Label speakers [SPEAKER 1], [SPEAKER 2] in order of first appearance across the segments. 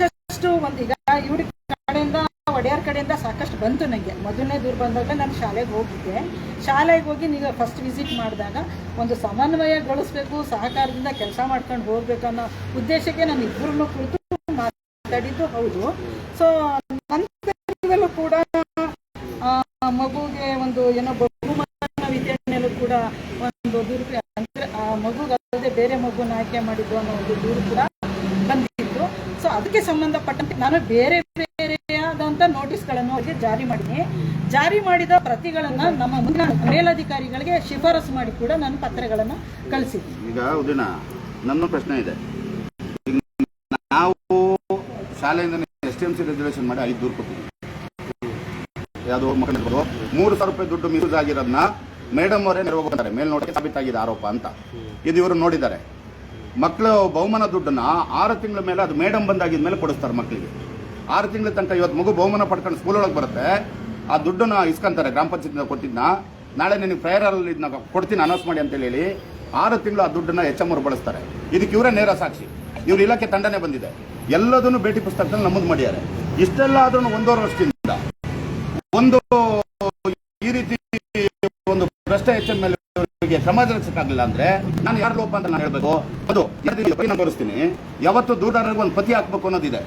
[SPEAKER 1] ಸಾಕಷ್ಟು ಒಂದು ಈಗ ಇವ್ರ ಕಡೆಯಿಂದ ಒಡೆಯರ್ ಕಡೆಯಿಂದ ಸಾಕಷ್ಟು ಬಂತು ನನಗೆ ಮೊದಲನೇ ದೂರ ಬಂದಾಗ ನಾನು ಶಾಲೆಗೆ ಹೋಗಿದ್ದೆ. ಶಾಲೆಗೆ ಹೋಗಿ ನೀವು ಫಸ್ಟ್ ವಿಸಿಟ್ ಮಾಡಿದಾಗ ಒಂದು ಸಮನ್ವಯ ಸಮನ್ವಯಗೊಳಿಸ್ಬೇಕು, ಸಹಕಾರದಿಂದ ಕೆಲಸ ಮಾಡ್ಕೊಂಡು ಹೋಗ್ಬೇಕು ಅನ್ನೋ ಉದ್ದೇಶಕ್ಕೆ ನಾನು ಇಬ್ಬರನ್ನು ಕುರಿತು ಮಾತಾಡಿದ್ದು ಹೌದು. ಸೊ ನಂತರದಲ್ಲೂ ಕೂಡ ಮಗುಗೆ ಒಂದು ಏನೋ ಬಹುಮಾನ ವಿತರಣೆಯಲ್ಲೂ ಕೂಡ ಒಂದು ದುರುಪಯೋಗ ಅಂದರೆ ಆ ಬೇರೆ ಮಗುನ ಆಯ್ಕೆ ಮಾಡಿದ್ದು ಅನ್ನೋ ಒಂದು ದೂರು ಕೂಡ ಸಂಬಂಧಪಟ್ಟಂತೆ ನಾನು ಬೇರೆ ಬೇರೆಯಾದಂಥ ನೋಟಿಸ್ಗಳನ್ನು ಅವರಿಗೆ ಜಾರಿ ಮಾಡಿದೆ ಜಾರಿ ಮಾಡಿದ ಪ್ರತಿಗಳನ್ನು ನಮ್ಮ ಮುಂದಿನ ಮೇಲಧಿಕಾರಿಗಳಿಗೆ ಶಿಫಾರಸು ಮಾಡಿ ಕೂಡ ನಾನು ಪತ್ರಗಳನ್ನು ಕಳಿಸಿದ್ದೀನಿ.
[SPEAKER 2] ಈಗ ಉದಿನ, ನನ್ನ ಪ್ರಶ್ನೆ ಇದೆ. ನಾವು ಶಾಲೆಯಿಂದ ಎಸ್ ಟಿ ಎಂ ರೆಗ್ಯುಲೇಷನ್ ಮಾಡಿ ಐದು ದೂರು ಕೊಟ್ಟಿದ್ದೀವಿ ಯಾವುದು ಮಕ್ಕಳು ಮೂರು ಸಾವಿರ ರೂಪಾಯಿ ದುಡ್ಡು ಮಿಸ್ಯೂಸ್ ಆಗಿರೋದನ್ನ ಮೇಡಮ್ ಅವರೇ ನೆರವೇರ್ತಾರೆ ಮೇಲ್ನೋಟಕ್ಕೆ ಸಾಬೀತಾಗಿದೆ ಆರೋಪ ಅಂತ. ಇದು ಇವರು ನೋಡಿದ್ದಾರೆ. ಮಕ್ಕಳು ಬಹುಮಾನ ದುಡ್ಡನ್ನ ಆರು ತಿಂಗಳ ಮೇಲೆ ಅದು ಮೇಡಮ್ ಬಂದಾಗಿದ ಮೇಲೆ ಕೊಡಿಸ್ತಾರೆ ಮಕ್ಕಳಿಗೆ ಆರು ತಿಂಗಳ ತನಕ ಇವತ್ತು ಮಗು ಬಹುಮಾನ ಪಡ್ಕೊಂಡು ಸ್ಕೂಲ್ ಒಳಗೆ ಬರುತ್ತೆ, ಆ ದುಡ್ಡನ್ನ ಇಸ್ಕೊಂತಾರೆ ಗ್ರಾಮ ಪಂಚಾಯತ್ ಕೊಟ್ಟಿದ್ನ. ನಾಳೆ ನಿನಗೆ ಪ್ರೇಯರಲ್ಲಿ ಇದನ್ನ ಕೊಡ್ತೀನಿ ಅನೌನ್ಸ್ ಮಾಡಿ ಅಂತ ಹೇಳಿ ಆರು ತಿಂಗಳು ಆ ದುಡ್ಡನ್ನ ಎಚ್ ಎಂ ಅವರು ಬಳಸ್ತಾರೆ. ಇದಕ್ಕೆ ಇವರೇ ನೇರ ಸಾಕ್ಷಿ. ಇವ್ರ ಇಲಾಖೆ ತಂಡನೇ ಬಂದಿದೆ. ಎಲ್ಲದನ್ನು ಭೇಟಿ ಪುಸ್ತಕದಲ್ಲಿ ನಮೂದು ಮಾಡಿದ್ದಾರೆ. ಇಷ್ಟೆಲ್ಲ ಆದ್ರೂ ಒಂದೂವರೆ ವರ್ಷದಿಂದ ಒಂದು ಈ ರೀತಿ ಒಂದು ಭ್ರಷ್ಟ ಎಚ್ ಎಂ ಎಲ್ ಕ್ರಮ ಜರುಗಿಸಕ್ಕಾಗಲಿಲ್ಲ ಅಂದ್ರೆ ನಾನು ಯಾರು ಲೋಪ ಅಂತ ನಾನು ಹೇಳ್ಬೇಕು? ಅದು ನಾನು ತೋರಿಸ್ತೀನಿ. ಯಾವತ್ತು ದೂರದಾರರಿಗೆ ಒಂದು ಪತಿ ಹಾಕ್ಬೇಕು ಅನ್ನೋದಿದೆ.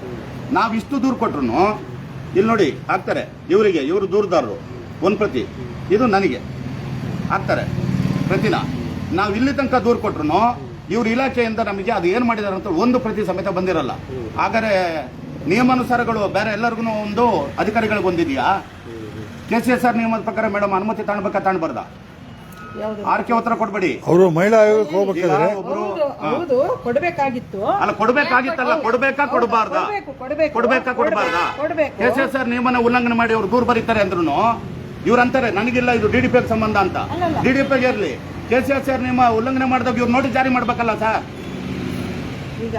[SPEAKER 2] ನಾವು ಇಷ್ಟು ದೂರ ಕೊಟ್ರು ಇಲ್ಲಿ ನೋಡಿ, ಹಾಕ್ತಾರೆ. ಇವರಿಗೆ, ಇವರು ದೂರದಾರರು ಒಂದು ಪ್ರತಿ. ಇದು ನನಗೆ. ಹಾಕ್ತಾರೆ. ಪ್ರತಿನ. ನಾವು ಇಲ್ಲಿ ತನಕ ದೂರ ಕೊಟ್ರು ಇವ್ರ ಇಲಾಖೆಯಿಂದ ನಮಗೆ ಅದು ಏನು ಮಾಡಿದಾರೆ ಅಂತ ಒಂದು ಪ್ರತಿ ಸಮೇತ ಬಂದಿರಲ್ಲ. ಹಾಗಾದ್ರೆ ನಿಯಮಾನುಸಾರಗಳು ಬೇರೆ ಎಲ್ಲರಿಗೂ ಒಂದು ಅಧಿಕಾರಿಗಳಿಗೆ ಬಂದಿದೆಯಾ ಕೆ ಸಿ ಎಸ್ ಆರ್ ನಿಯಮದ ಪ್ರಕಾರ ಮೇಡಮ್, ಅನುಮತಿ ತಾಣಬೇಕಾ ತಾಣ್ಬಾರ್ದ? ಆರ್ಕೆ ಉತ್ತರ ಕೊಡ್ಬೇಡಿ.
[SPEAKER 3] ಅವರು ಮಹಿಳಾ ಆಯೋಗಕ್ಕೆ ಹೋಗ್ಬೇಕಾದ್ರೆ?
[SPEAKER 2] ಈಗ ಒಬ್ರು
[SPEAKER 1] ಹೌದು ಹೌದು
[SPEAKER 2] ಅಲ್ಲ ಕೊಡ್ಬೇಕಾಗಿತ್ತಲ್ಲ ಕೊಡ್ಬೇಕಾ ಕೊಡಬಾರ್ದ?
[SPEAKER 1] ಕೊಡ್ಬೇಕು, ಕೊಡ್ಬೇಕು.
[SPEAKER 2] ಕೊಡ್ಬೇಕಾ ಕೊಡಬಾರ್ದ?
[SPEAKER 1] ಕೊಡ್ಬೇಕು.
[SPEAKER 2] ಕೆ ಸಿ ಎಸ್ ಆರ್ ನಿಯಮನ ಉಲ್ಲಂಘನೆ ಮಾಡಿ ಅವ್ರು ದೂರ ಬರೀತಾರೆ ಅಂದ್ರು ಇವ್ರು ಅಂತಾರೆ ನನಗಿಲ್ಲ ಇದು ಡಿ ಡಿ ಪಿ ಸಂಬಂಧ ಅಂತ. ಡಿ ಡಿ ಪಿ ಇರ್ಲಿ. ಕೆ ಸಿ ಎಸ್ ಆರ್ ನಿಯಮ ಉಲ್ಲಂಘನೆ ಮಾಡಿದಾಗ ಇವ್ರು ನೋಟಿಸ್ ಜಾರಿ ಮಾಡ್ಬೇಕಲ್ಲ ಸರ್?
[SPEAKER 1] ಈಗ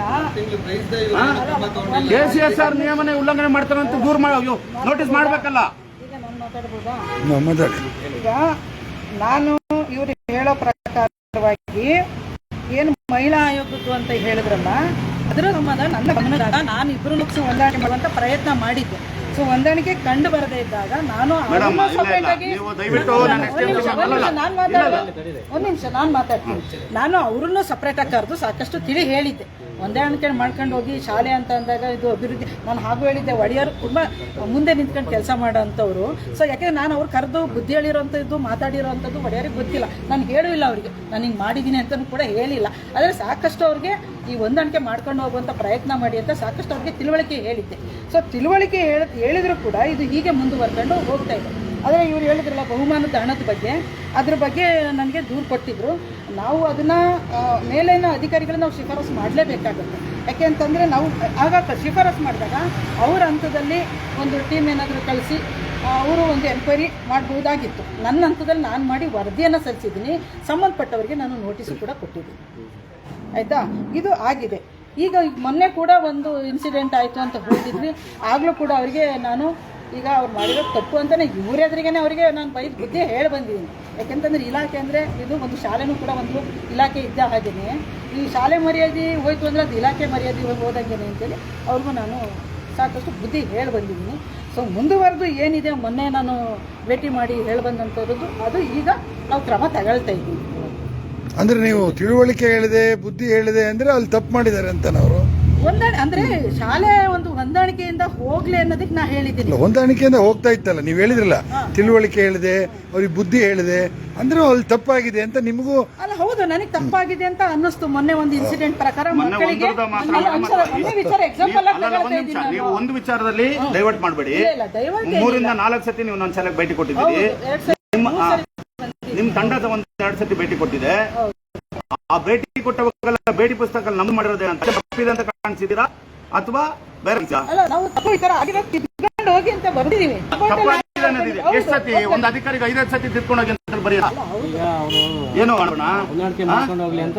[SPEAKER 2] ಕೆ ಸಿ ಎಸ್ ಆರ್ ನಿಯಮನೇ ಉಲ್ಲಂಘನೆ ಮಾಡ್ತಾರೆ ಅಂತ ದೂರ ಮಾಡಿ ನೋಟಿಸ್ ಮಾಡ್ಬೇಕಲ್ಲ.
[SPEAKER 1] ಈಗ ನಾನು ಇವರು ಹೇಳೋ ಪ್ರಕಾರವಾಗಿ ಏನು ಮಹಿಳಾ ಆಯೋಗದ್ದು ಅಂತ ಹೇಳಿದ್ರಲ್ಲ, ಅದರ ಸಂಬಂಧ ನನ್ನ ಗಮನದಾಗ ನಾನು ಇಬ್ಬರು ಲಕ್ಷ ಹೊಂದಾಣಿಕೆ ಮಾಡುವಂತ ಪ್ರಯತ್ನ ಮಾಡಿದ್ದೆ. ಸೊ ಹೊಂದಾಣಿಕೆ ಕಂಡು ಬರದೇ ಇದ್ದಾಗ ನಾನು
[SPEAKER 2] ಇಲ್ಲ, ಇಲ್ಲ.
[SPEAKER 1] ಒಂದ್ ನಿಮಿಷ. ನಾನ್ ಮಾತಾಡ್ತೀನಿ. ನಾನು ಅವ್ರನ್ನು ಸಪ್ರೇಟ್ ಆಗಿ ಕರೆದು ಸಾಕಷ್ಟು ತಿಳಿ ಹೇಳಿದ್ದೆ ಹೊಂದಾಣಿಕೆ ಮಾಡ್ಕೊಂಡು ಹೋಗಿ ಶಾಲೆ ಅಂತ ಅಂದಾಗ ಇದು ಅಭಿವೃದ್ಧಿ ನಾನು ಹಾಗೂ ಹೇಳಿದ್ದೆ ಒಡೆಯರು ತುಂಬಾ ಮುಂದೆ ನಿಂತ್ಕೊಂಡು ಕೆಲಸ ಮಾಡೋಂಥವ್ರು ಸೊ ಯಾಕೆಂದ್ರೆ ನಾನು ಅವ್ರು ಕರೆದು ಬುದ್ಧಿ ಹೇಳಿರೋಂಥದ್ದು ಮಾತಾಡಿರೋಂಥದ್ದು ಒಡೆಯರಿಗೆ ಗೊತ್ತಿಲ್ಲ ನಾನು ಹೇಳಿಲ್ಲ ಅವರಿಗೆ ನಾನು ಹಿಂಗೆ ಮಾಡಿದ್ದೀನಿ ಅಂತಲೂ ಕೂಡ ಹೇಳಿಲ್ಲ ಆದರೆ ಸಾಕಷ್ಟು ಅವ್ರಿಗೆ ಈ ಹೊಂದಾಣಿಕೆ ಮಾಡ್ಕೊಂಡು ಹೋಗುವಂಥ ಪ್ರಯತ್ನ ಮಾಡಿ ಅಂತ ಸಾಕಷ್ಟು ಅವ್ರಿಗೆ ತಿಳುವಳಿಕೆ ಹೇಳಿದ್ದೆ. ಸೊ ತಿಳುವಳಿಕೆ ಹೇಳ, ಹೇಳಿದರೂ ಕೂಡ ಇದು ಹೀಗೆ ಮುಂದುವರ್ಕೊಂಡು ಹೋಗ್ತಾ ಇದೆ. ಆದರೆ ಇವ್ರು ಹೇಳಿದ್ರಲ್ಲ ಬಹುಮಾನದ ಹಣದ ಬಗ್ಗೆ, ಅದ್ರ ಬಗ್ಗೆ ನನಗೆ ದೂರು ಕೊಟ್ಟಿದ್ರು. ನಾವು ಅದನ್ನ ಮೇಲಿನ ಅಧಿಕಾರಿಗಳನ್ನ ನಾವು ಶಿಫಾರಸು ಮಾಡಲೇಬೇಕಾಗುತ್ತೆ. ಯಾಕೆ ಅಂತಂದರೆ ನಾವು, ಆಗ ಶಿಫಾರಸು ಮಾಡಿದಾಗ ಅವ್ರ ಹಂತದಲ್ಲಿ ಒಂದು ಟೀಮ್ ಏನಾದರೂ ಕಳಿಸಿ ಅವರು ಒಂದು ಎನ್ಕ್ವೈರಿ ಮಾಡಬಹುದಾಗಿತ್ತು. ನನ್ನ ಹಂತದಲ್ಲಿ ನಾನು ಮಾಡಿ ವರದಿಯನ್ನು ಸಲ್ಲಿಸಿದ್ದೀನಿ. ಸಂಬಂಧಪಟ್ಟವರಿಗೆ ನಾನು ನೋಟಿಸು ಕೂಡ ಕೊಟ್ಟಿದ್ದೀನಿ. ಆಯಿತಾ? ಇದು ಆಗಿದೆ. ಈಗ ಮೊನ್ನೆ ಕೂಡ ಒಂದು ಇನ್ಸಿಡೆಂಟ್ ಆಯಿತು ಅಂತ ಹೋಗಿದ್ವಿ ಆಗಲೂ ಕೂಡ ಅವರಿಗೆ ನಾನು ಈಗ ಅವ್ರು ಮಾಡಿರೋ ತಪ್ಪು ಅಂತಲೇ ಇವರೆದ್ರಿಗೇ ಅವರಿಗೆ ನಾನು ಬೈದು ಬುದ್ಧಿ ಹೇಳಿ ಬಂದಿದ್ದೀನಿ. ಯಾಕೆಂತಂದ್ರೆ ಇಲಾಖೆ ಅಂದರೆ ಇದು ಒಂದು ಶಾಲೆನೂ ಕೂಡ ಒಂದು ಇಲಾಖೆ ಇದ್ದ ಹಾಗೆಯೇ ಈ ಶಾಲೆ ಮರ್ಯಾದೆ ಹೋಯ್ತು ಅಂದರೆ ಅದು ಇಲಾಖೆ ಮರ್ಯಾದೆ ಹೋದಂಗೆನೆ ಅಂತೇಳಿ ಅವ್ರಿಗೂ ನಾನು ಸಾಕಷ್ಟು ಬುದ್ಧಿ ಹೇಳಿ ಬಂದಿದ್ದೀನಿ. ಸೊ ಮುಂದುವರೆದು ಏನಿದೆ ಮೊನ್ನೆ ನಾನು ಭೇಟಿ ಮಾಡಿ ಹೇಳಿ ಬಂದಂಥದ್ದು ಅದು ಈಗ ನಾವು ಕ್ರಮ ತಗೊಳ್ತಾ ಇದ್ದೀವಿ.
[SPEAKER 3] ಅಂದ್ರೆ ನೀವು ತಿಳುವಳಿಕೆ ಹೇಳಿದೆ ಬುದ್ಧಿ ಹೇಳಿದೆ ಅಂದ್ರೆ ಅಲ್ಲಿ ತಪ್ಪು ಮಾಡಿದ್ದಾರೆ ಅಂತ ಅವರು.
[SPEAKER 1] ಹೊಂದಾಣಿ ಅಂದ್ರೆ ಶಾಲೆ ಒಂದು ಹೊಂದಾಣಿಕೆಯಿಂದ ಹೋಗ್ಲಿ ಅನ್ನೋದಕ್ಕೆ ನಾ ಹೇಳಿದ್ದೀನಿ.
[SPEAKER 3] ಹೊಂದಾಣಿಕೆಯಿಂದ ಹೋಗ್ತಾ ಇತ್ತಲ್ಲ ನೀವು ಹೇಳಿದ್ರಲ್ಲ ತಿಳುವಳಿಕೆ ಹೇಳಿದೆ ಅವ್ರಿಗೆ ಬುದ್ಧಿ ಹೇಳಿದೆ ಅಂದ್ರೆ ಅಲ್ಲಿ ತಪ್ಪಾಗಿದೆ ಅಂತ ನಿಮಗೂ
[SPEAKER 1] ಅಲ್ಲ ಹೌದು ನನಗೆ ತಪ್ಪಾಗಿದೆ ಅಂತ ಅನ್ನಿಸ್ತು ಮೊನ್ನೆ ಒಂದು ಇನ್ಸಿಡೆಂಟ್ ಪ್ರಕಾರ ಮಕ್ಕಳಿಗೆ
[SPEAKER 2] ನೀವು ಒಂದು ವಿಚಾರದಲ್ಲಿ ಡೈವರ್ಟ್ ಮಾಡಬೇಡಿ.
[SPEAKER 1] ಇಲ್ಲ, ಇಲ್ಲ,
[SPEAKER 2] ಮೂರಿಂದ ನಾಲ್ಕು ಸತಿ ನೀವು ನನ್ನ ಶಾಲೆಗೆ ಭೇಟಿ ಕೊಟ್ಟಿದ್ದೀರಿ. ನಿಮ್ ತಂಡದ ಒಂದ್ ಎರಡ್ ಸತಿ ಭೇಟಿ ಕೊಟ್ಟಿದೆ. ಆ ಭೇಟಿ ಕೊಟ್ಟವಾಗೆಲ್ಲ ಭೇಟಿ ಪುಸ್ತಕ ನಮ್ದು ಮಾಡಿರೋದೇ ಅಂತ ತಪ್ಪಿದೆ ಅಂತ ಕಾಣಿಸಿದೀರಾ ಅಥವಾ ಬೇರೆ
[SPEAKER 1] ನಾವು ತಪ್ಪು ಈ ತರ ಆಗಿರೋ ತಿದ್ಕೊಂಡು ಹೋಗಿ ಅಂತ ಬರ್ತಿದೀವಿ
[SPEAKER 2] ತಪ್ಪಾಗಿದೆ ಅನ್ನೋದಿದೆ ಎಷ್ಟು ಸತಿ? ಒಂದು ಅಧಿಕಾರಿಗೆ ಐದೈದು ಸತಿ ತಿರ್ಕೊಂಡು ಹೋಗಿ ಅಂತ ಬರೀ
[SPEAKER 4] ಏನೋ
[SPEAKER 2] ಏನು ಮಾಡೋಣ?
[SPEAKER 4] ಹೊಂದಾಣಿಕೆ ಮಾಡ್ಕೊಂಡು ಹೋಗ್ಲಿ ಅಂತ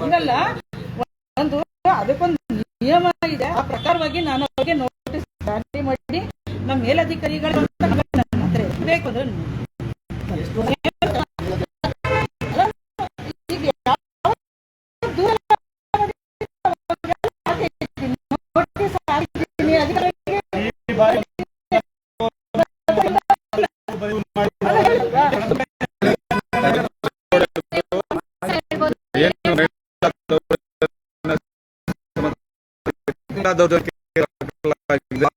[SPEAKER 1] ಹಂಗಲ್ಲ. ಒಂದು ಅದಕ್ಕೊಂದು ನಿಯಮ ಇದೆ. ಆ ಪ್ರಕಾರವಾಗಿ ನಾನು ಅವ್ರಿಗೆ ನೋಟಿಸ್ ಜಾರಿ ಮಾಡಿ ನಮ್ಮ ಮೇಲಧಿಕಾರಿಗಳು
[SPEAKER 5] ದೌರ್ಜನ್ಯ ಆಗಿದೆ.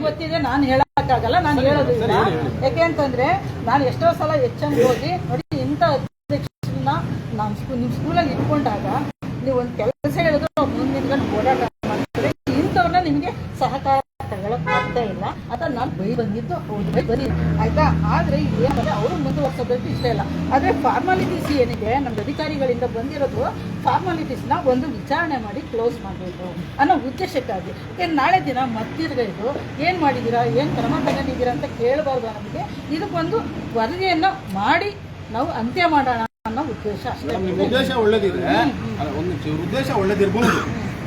[SPEAKER 1] ಗೊತ್ತಿದೆ ನಾನು ಹೇಳಕ್ಕಾಗಲ್ಲ ನಾನು ಹೇಳೋದು ಯಾಕೆ ಅಂತಂದ್ರೆ ನಾನು ಎಷ್ಟೋ ಸಲ ಹೆಚ್ಚಂಗ್ ಹೋಗಿ ನೋಡಿ ಇಂಥ ಅಧ್ಯಕ್ಷರನ್ನ ನಮ್ ಸ್ಕೂಲ್ ನಿಮ್ಮ ಸ್ಕೂಲಲ್ಲಿ ಇಟ್ಕೊಂಡಾಗ ನೀವು ಒಂದು ಕೆಲಸ ಹೇಳಿದ್ರು ಮುಂದಿನ ಮುಂದೆ ನಿಂತ್ಕೊಂಡು ಓಡಾಟ ಮಾಡ್ತಾರೆ. ಇಂಥವ್ರನ್ನ ನಿಮಗೆ ಸಹಕಾರ ಆಗ್ತಾ ಇಲ್ಲ. ಅಥವಾ ನಾನು ಬೈ ಬಂದಿದ್ದು ಬೈ ಬರೀ ಆಯ್ತಾ? ಆದ್ರೆ ಏನಂದ್ರೆ ಅವರು ಮುಂದುವರ್ಸೋದಕ್ಕೆ ಇಷ್ಟ ಇಲ್ಲ. ಆದ್ರೆ ಫಾರ್ಮಾಲಿಟೀಸ್ ಏನಿದೆ, ನಮ್ದು ಅಧಿಕಾರಿಗಳಿಂದ ಬಂದಿರೋದು ಫಾರ್ಮಾಲಿಟೀಸ್ನ ಒಂದು ವಿಚಾರಣೆ ಮಾಡಿ ಕ್ಲೋಸ್ ಮಾಡಬೇಕು ಅನ್ನೋ ಉದ್ದೇಶಕ್ಕಾಗಿ. ಯಾಕೆ ನಾಳೆ ದಿನ ಮತ್ತಿರ್ಗ ಇದು ಏನು ಮಾಡಿದ್ದೀರಾ ಏನು ಕ್ರಮ ತಗೊಂಡಿದ್ದೀರಾ ಅಂತ ಕೇಳಬಾರ್ದು ನಮಗೆ ಇದಕ್ಕೊಂದು ವರದಿಯನ್ನು ಮಾಡಿ ನಾವು ಅಂತ್ಯ ಮಾಡೋಣ ಅನ್ನೋ ಉದ್ದೇಶ ಅಷ್ಟೇ.
[SPEAKER 6] ಉದ್ದೇಶ ಒಳ್ಳೇದಿದೆ ಉದ್ದೇಶ ಒಳ್ಳೇದಿರ್ಬೋದು.